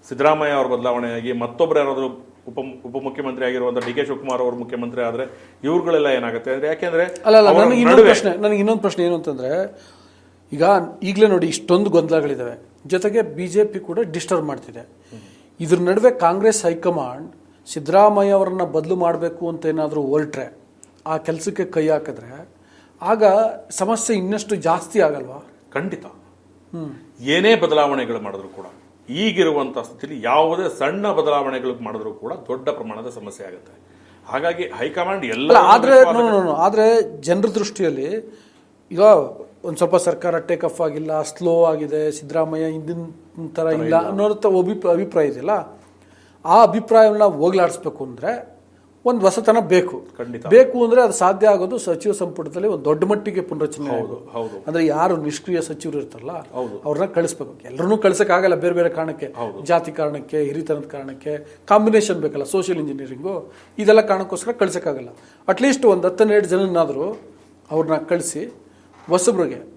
ಸಿದ್ದರಾಮಯ್ಯ ಅವರ ಬದಲಾವಣೆಯಾಗಿ ಮತ್ತೊಬ್ಬರು ಯಾರಾದರೂ ಉಪ ಉಪಮುಖ್ಯಮಂತ್ರಿ ಆಗಿರುವಂತ ಡಿ ಕೆ ಶಿವಕುಮಾರ್ ಅವರು ಮುಖ್ಯಮಂತ್ರಿ ಆದರೆ ಇವ್ರುಗಳೆಲ್ಲ ಏನಾಗುತ್ತೆ? ಅಂದ್ರೆ ಯಾಕೆಂದ್ರೆ ನನಗೆ ಇನ್ನೊಂದು ಪ್ರಶ್ನೆ ನನಗೆ ಇನ್ನೊಂದು ಪ್ರಶ್ನೆ ಏನು ಅಂತಂದ್ರೆ ಈಗ ಈಗಲೇ ನೋಡಿ ಇಷ್ಟೊಂದು ಗೊಂದಲಗಳಿದ್ದಾವೆ ಜೊತೆಗೆ ಬಿ ಜೆ ಪಿ ಕೂಡ ಡಿಸ್ಟರ್ಬ್ ಮಾಡ್ತಿದೆ. ಇದ್ರ ನಡುವೆ ಕಾಂಗ್ರೆಸ್ ಹೈಕಮಾಂಡ್ ಸಿದ್ದರಾಮಯ್ಯ ಅವರನ್ನ ಬದಲು ಮಾಡಬೇಕು ಅಂತ ಏನಾದರೂ ಹೊರಟ್ರೆ ಆ ಕೆಲಸಕ್ಕೆ ಕೈ ಹಾಕಿದ್ರೆ ಆಗ ಸಮಸ್ಯೆ ಇನ್ನಷ್ಟು ಜಾಸ್ತಿ ಆಗಲ್ವಾ? ಖಂಡಿತ. ಏನೇ ಬದಲಾವಣೆಗಳು ಮಾಡಿದ್ರು ಕೂಡ ಈಗಿರುವಂಥ ಸ್ಥಿತಿಲಿ ಯಾವುದೇ ಸಣ್ಣ ಬದಲಾವಣೆಗಳು ಮಾಡಿದ್ರು ಕೂಡ ದೊಡ್ಡ ಪ್ರಮಾಣದ ಸಮಸ್ಯೆ ಆಗುತ್ತೆ. ಹಾಗಾಗಿ ಹೈಕಮಾಂಡ್ ಎಲ್ಲ ಆದರೆ ಆದ್ರೆ ಜನರ ದೃಷ್ಟಿಯಲ್ಲಿ ಈಗ ಒಂದು ಸ್ವಲ್ಪ ಸರ್ಕಾರ ಟೇಕ್ ಅಫ್ ಆಗಿಲ್ಲ ಸ್ಲೋ ಆಗಿದೆ ಸಿದ್ದರಾಮಯ್ಯ ಹಿಂದಿನ ಥರ ಇಲ್ಲ ಅನ್ನೋದು ಅಭಿ ಅಭಿಪ್ರಾಯ ಇದೆಯಲ್ಲ ಆ ಅಭಿಪ್ರಾಯವನ್ನ ಹೋಗ್ಲಾಡಿಸ್ಬೇಕು ಅಂದರೆ ಒಂದು ಹೊಸತನ ಬೇಕು. ಖಂಡಿತ. ಬೇಕು ಅಂದರೆ ಅದು ಸಾಧ್ಯ ಆಗೋದು ಸಚಿವ ಸಂಪುಟದಲ್ಲಿ ಒಂದು ದೊಡ್ಡ ಮಟ್ಟಿಗೆ ಪುನರಚನೆ ಹೌದು ಹೌದು. ಅಂದ್ರೆ ಯಾರು ನಿಷ್ಕ್ರಿಯ ಸಚಿವರು ಇರ್ತಾರಲ್ಲ. ಅವ್ರನ್ನ ಕಳಿಸ್ಬೇಕು. ಎಲ್ಲರನ್ನೂ ಕಳ್ಸೋಕ್ಕಾಗಲ್ಲ ಬೇರೆ ಬೇರೆ ಕಾರಣಕ್ಕೆ. ಜಾತಿ ಕಾರಣಕ್ಕೆ ಹಿರಿತನದ ಕಾರಣಕ್ಕೆ ಕಾಂಬಿನೇಷನ್ ಬೇಕಲ್ಲ ಸೋಷಿಯಲ್ ಇಂಜಿನಿಯರಿಂಗು ಇದೆಲ್ಲ ಕಾರಣಕ್ಕೋಸ್ಕರ ಕಳ್ಸೋಕ್ಕಾಗಲ್ಲ. ಅಟ್ಲೀಸ್ಟ್ ಒಂದು ಹತ್ತನ್ನೆರಡು ಜನನಾದರೂ ಅವ್ರನ್ನ ಕಳಿಸಿ ಹೊಸಬ್ರಿಗೆ.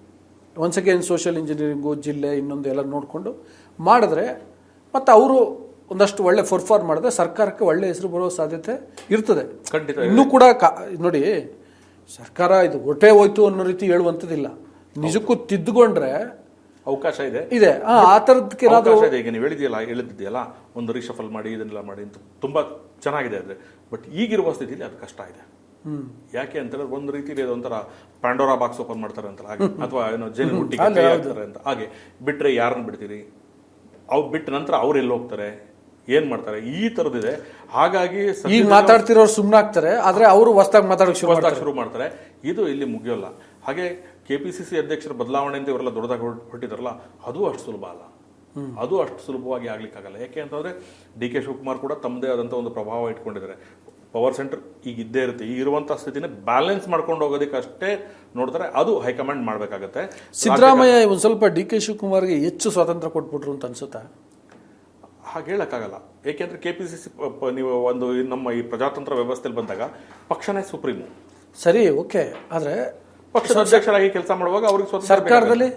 ಒನ್ಸ್ ಅಗೇನ್ ಸೋಷಿಯಲ್ ಇಂಜಿನಿಯರಿಂಗು ಜಿಲ್ಲೆ ಇನ್ನೊಂದು ಎಲ್ಲ ನೋಡಿಕೊಂಡು ಮಾಡಿದ್ರೆ ಮತ್ತು ಅವರು ಒಂದಷ್ಟು ಒಳ್ಳೆ ಪರ್ಫಾರ್ಮ್ ಮಾಡಿದ್ರೆ ಸರ್ಕಾರಕ್ಕೆ ಒಳ್ಳೆ ಹೆಸರು ಬರೋ ಸಾಧ್ಯತೆ ಇರ್ತದೆ. ಖಂಡಿತ. ಇನ್ನೂ ಕೂಡ ಕಾ- ನೋಡಿ ಸರ್ಕಾರ ಇದು ಹೊಟ್ಟೆ ಹೋಯ್ತು ಅನ್ನೋ ರೀತಿ ಹೇಳುವಂಥದ್ದಿಲ್ಲ. ನಿಜಕ್ಕೂ ತಿದ್ದುಕೊಂಡ್ರೆ ಅವಕಾಶ ಇದೆ. ಇದೆ. ಆ, ಆ ಥರದಕ್ಕೆ ಅವಕಾಶ ಇದೆ. ಈಗ ನೀವು ಹೇಳಿದೆಯಲ್ಲ ಹೇಳಿದ್ದೀಯಲ್ಲ ಒಂದು ರೀಶಫಲ್ ಮಾಡಿ ಇದನ್ನೆಲ್ಲ ಮಾಡಿ ಅಂತ ತುಂಬ ಚೆನ್ನಾಗಿದೆ ಅದು ಬಟ್ ಈಗಿರುವ ಸ್ಥಿತಿಯಲ್ಲಿ ಅದು ಕಷ್ಟ ಇದೆ. ಯಾಕೆ ಅಂತ ಹೇಳಿದ್ರೆ ಒಂದು ರೀತಿಲಿ ಅದೊಂಥರ ಪ್ಯಾಂಡೋರಾ ಬಾಕ್ಸ್ ಓಪನ್ ಮಾಡ್ತಾರೆ ಅಂತ ಹಾಗೆ. ಅಥವಾ ಏನೋ ಜೇನು ಹುಟ್ಟಿ ಆಗ್ತಾರೆ ಹಾಕ್ತಾರೆ ಅಂತ. ಹಾಗೆ ಬಿಟ್ರೆ ಯಾರನ್ನ ಬಿಡ್ತೀರಿ? ಅವ್ ಬಿಟ್ಟ ನಂತರ ಅವ್ರು ಎಲ್ಲಿ ಹೋಗ್ತಾರೆ? ಏನ್ ಮಾಡ್ತಾರೆ? ಈ ತರದಿದೆ. ಹಾಗಾಗಿ ಈಗ ಮಾತಾಡ್ತಿರೋರು ಸುಮ್ಮನಾಗ್ತಾರೆ ಆದ್ರೆ ಅವರು ಹೊಸದಾಗಿ ಮಾತಾಡೋಕೆ ಶುರು ಮಾಡ್ತಾರೆ. ಶುರು ಮಾಡ್ತಾರೆ. ಇದು ಇಲ್ಲಿ ಮುಗಿಯೋಲ್ಲ. ಹಾಗೆ ಕೆ ಪಿ ಸಿ ಸಿ ಅಧ್ಯಕ್ಷರ ಬದಲಾವಣೆ ಅಂತ ಇವರೆಲ್ಲ ದೊಡ್ಡದಾಗಿ ಹೊಟ್ಟಿದ್ರಲ್ಲ ಹೊರಟಿದಾರಲ್ಲ ಅದು ಅಷ್ಟು ಸುಲಭ ಅಲ್ಲ. ಅದು ಅಷ್ಟು ಸುಲಭವಾಗಿ ಆಗ್ಲಿಕ್ಕಾಗಲ್ಲ. ಯಾಕೆ ಅಂತಂದ್ರೆ ಡಿ ಕೆ ಶಿವಕುಮಾರ್ ಕೂಡ ತಮ್ಮದೇ ಆದಂತ ಒಂದು ಪ್ರಭಾವ ಇಟ್ಕೊಂಡಿದ್ದಾರೆ. ಪವರ್ ಸೆಂಟರ್ ಈಗ ಇದ್ದೇ ಇರುತ್ತೆ. ಈಗ ಇರುವಂತ ಸ್ಥಿತಿನ ಬ್ಯಾಲೆನ್ಸ್ ಮಾಡ್ಕೊಂಡು ಹೋಗೋದಕ್ಕೆ ಅಷ್ಟೇ ನೋಡಿದ್ರೆ ಅದು ಹೈಕಮಾಂಡ್ ಮಾಡಬೇಕಾಗತ್ತೆ. ಸಿದ್ದರಾಮಯ್ಯ ಒಂದು ಸ್ವಲ್ಪ ಡಿ ಕೆ ಶಿವಕುಮಾರ್ಗೆ ಹೆಚ್ಚು ಸ್ವಾತಂತ್ರ್ಯ ಕೊಟ್ಬಿಟ್ರು ಅಂತ ಅನ್ಸುತ್ತಾ? ಹಾಗೆ ಹೇಳಕ್ಕಾಗಲ್ಲ. ಏಕೆಂದ್ರೆ ಸಿ ನೀವು ಒಂದು ನಮ್ಮ ಈ ಪ್ರಜಾತಂತ್ರ ವ್ಯವಸ್ಥೆಯಲ್ಲಿ ಬಂದಾಗ ಪಕ್ಷನೇ ಸುಪ್ರೀಮು. ಸರಿ ಓಕೆ. ಆದ್ರೆ ಪಕ್ಷದ ಅಧ್ಯಕ್ಷರಾಗಿ ಕೆಲಸ ಮಾಡುವಾಗ ಅವ್ರಿಗೆ ಸರ್ಕಾರದಲ್ಲಿ?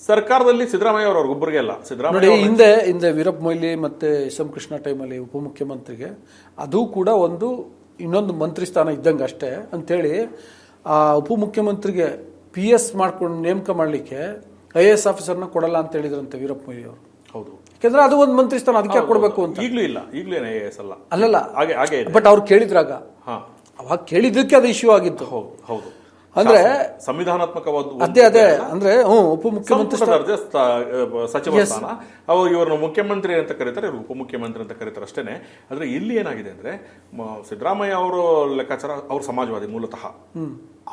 ಸರ್ಕಾರದಲ್ಲಿ ಸಿದ್ದರಾಮಯ್ಯ ಅವರು ಒಬ್ಬರಿಗೆ ಅಲ್ಲ. ನೋಡಿ ಸಿದ್ದರಾಮಯ್ಯ ಹಿಂದೆ ಹಿಂದೆ ವೀರಪ್ಪ ಮೊಯ್ಲಿ ಮತ್ತೆ ಎಸ್ ಎಂ ಕೃಷ್ಣ ಟೈಮಲ್ಲಿ ಉಪಮುಖ್ಯಮಂತ್ರಿಗೆ ಅದು ಕೂಡ ಒಂದು ಇನ್ನೊಂದು ಮಂತ್ರಿ ಸ್ಥಾನ ಇದ್ದಂಗೆ ಅಷ್ಟೇ. ಅಂಥೇಳಿ ಆ ಉಪಮುಖ್ಯಮಂತ್ರಿಗೆ ಪಿ ಎಸ್ ಮಾಡ್ಕೊಂಡು ನೇಮಕ ಮಾಡಲಿಕ್ಕೆ ಐ ಎ ಎಸ್ ಆಫೀಸರ್ನ ಕೊಡಲ್ಲ ಅಂತ ಹೇಳಿದ್ರಂತೆ ವೀರಪ್ಪ ಮೊಯ್ಲಿ ಅವರು. ಹೌದು. ಯಾಕಂದ್ರೆ ಅದು ಒಂದು ಮಂತ್ರಿ ಸ್ಥಾನ ಅದಕ್ಕೆ ಕೊಡಬೇಕು ಅಂತ? ಈಗಲೂ ಇಲ್ಲ ಈಗಲೂ ಏನು ಐ ಎಸ್ ಅಲ್ಲ. ಅಲ್ಲಲ್ಲ. ಹಾಗೆ ಹಾಗೆ ಬಟ್ ಅವ್ರು ಕೇಳಿದ್ರಾಗ ಹಾಂ. ಅವಾಗ ಕೇಳಿದ್ದಕ್ಕೆ ಅದು ಇಶ್ಯೂ ಆಗಿತ್ತು. ಹೌದು ಹೌದು. ಅಂದ್ರೆ ಸಂವಿಧಾನಾತ್ಮಕವಾದ ಅದೇ ಅದೇ ಅಂದ್ರೆ ಹ್ಞೂ ಉಪಮುಖ್ಯಮಂತ್ರಿ ಸಚಿವ ಸ್ಥಾನ. ಅವಾಗ ಇವರನ್ನು ಮುಖ್ಯಮಂತ್ರಿ ಅಂತ ಕರೀತಾರೆ ಉಪ ಉಪಮುಖ್ಯಮಂತ್ರಿ ಅಂತ ಕರೀತಾರೆ ಅಷ್ಟೇನೆ. ಆದ್ರೆ ಇಲ್ಲಿ ಏನಾಗಿದೆ ಅಂದ್ರೆ ಸಿದ್ದರಾಮಯ್ಯ ಅವರು ಲೆಕ್ಕಾಚಾರ ಅವರು ಸಮಾಜವಾದಿ ಮೂಲತಃ.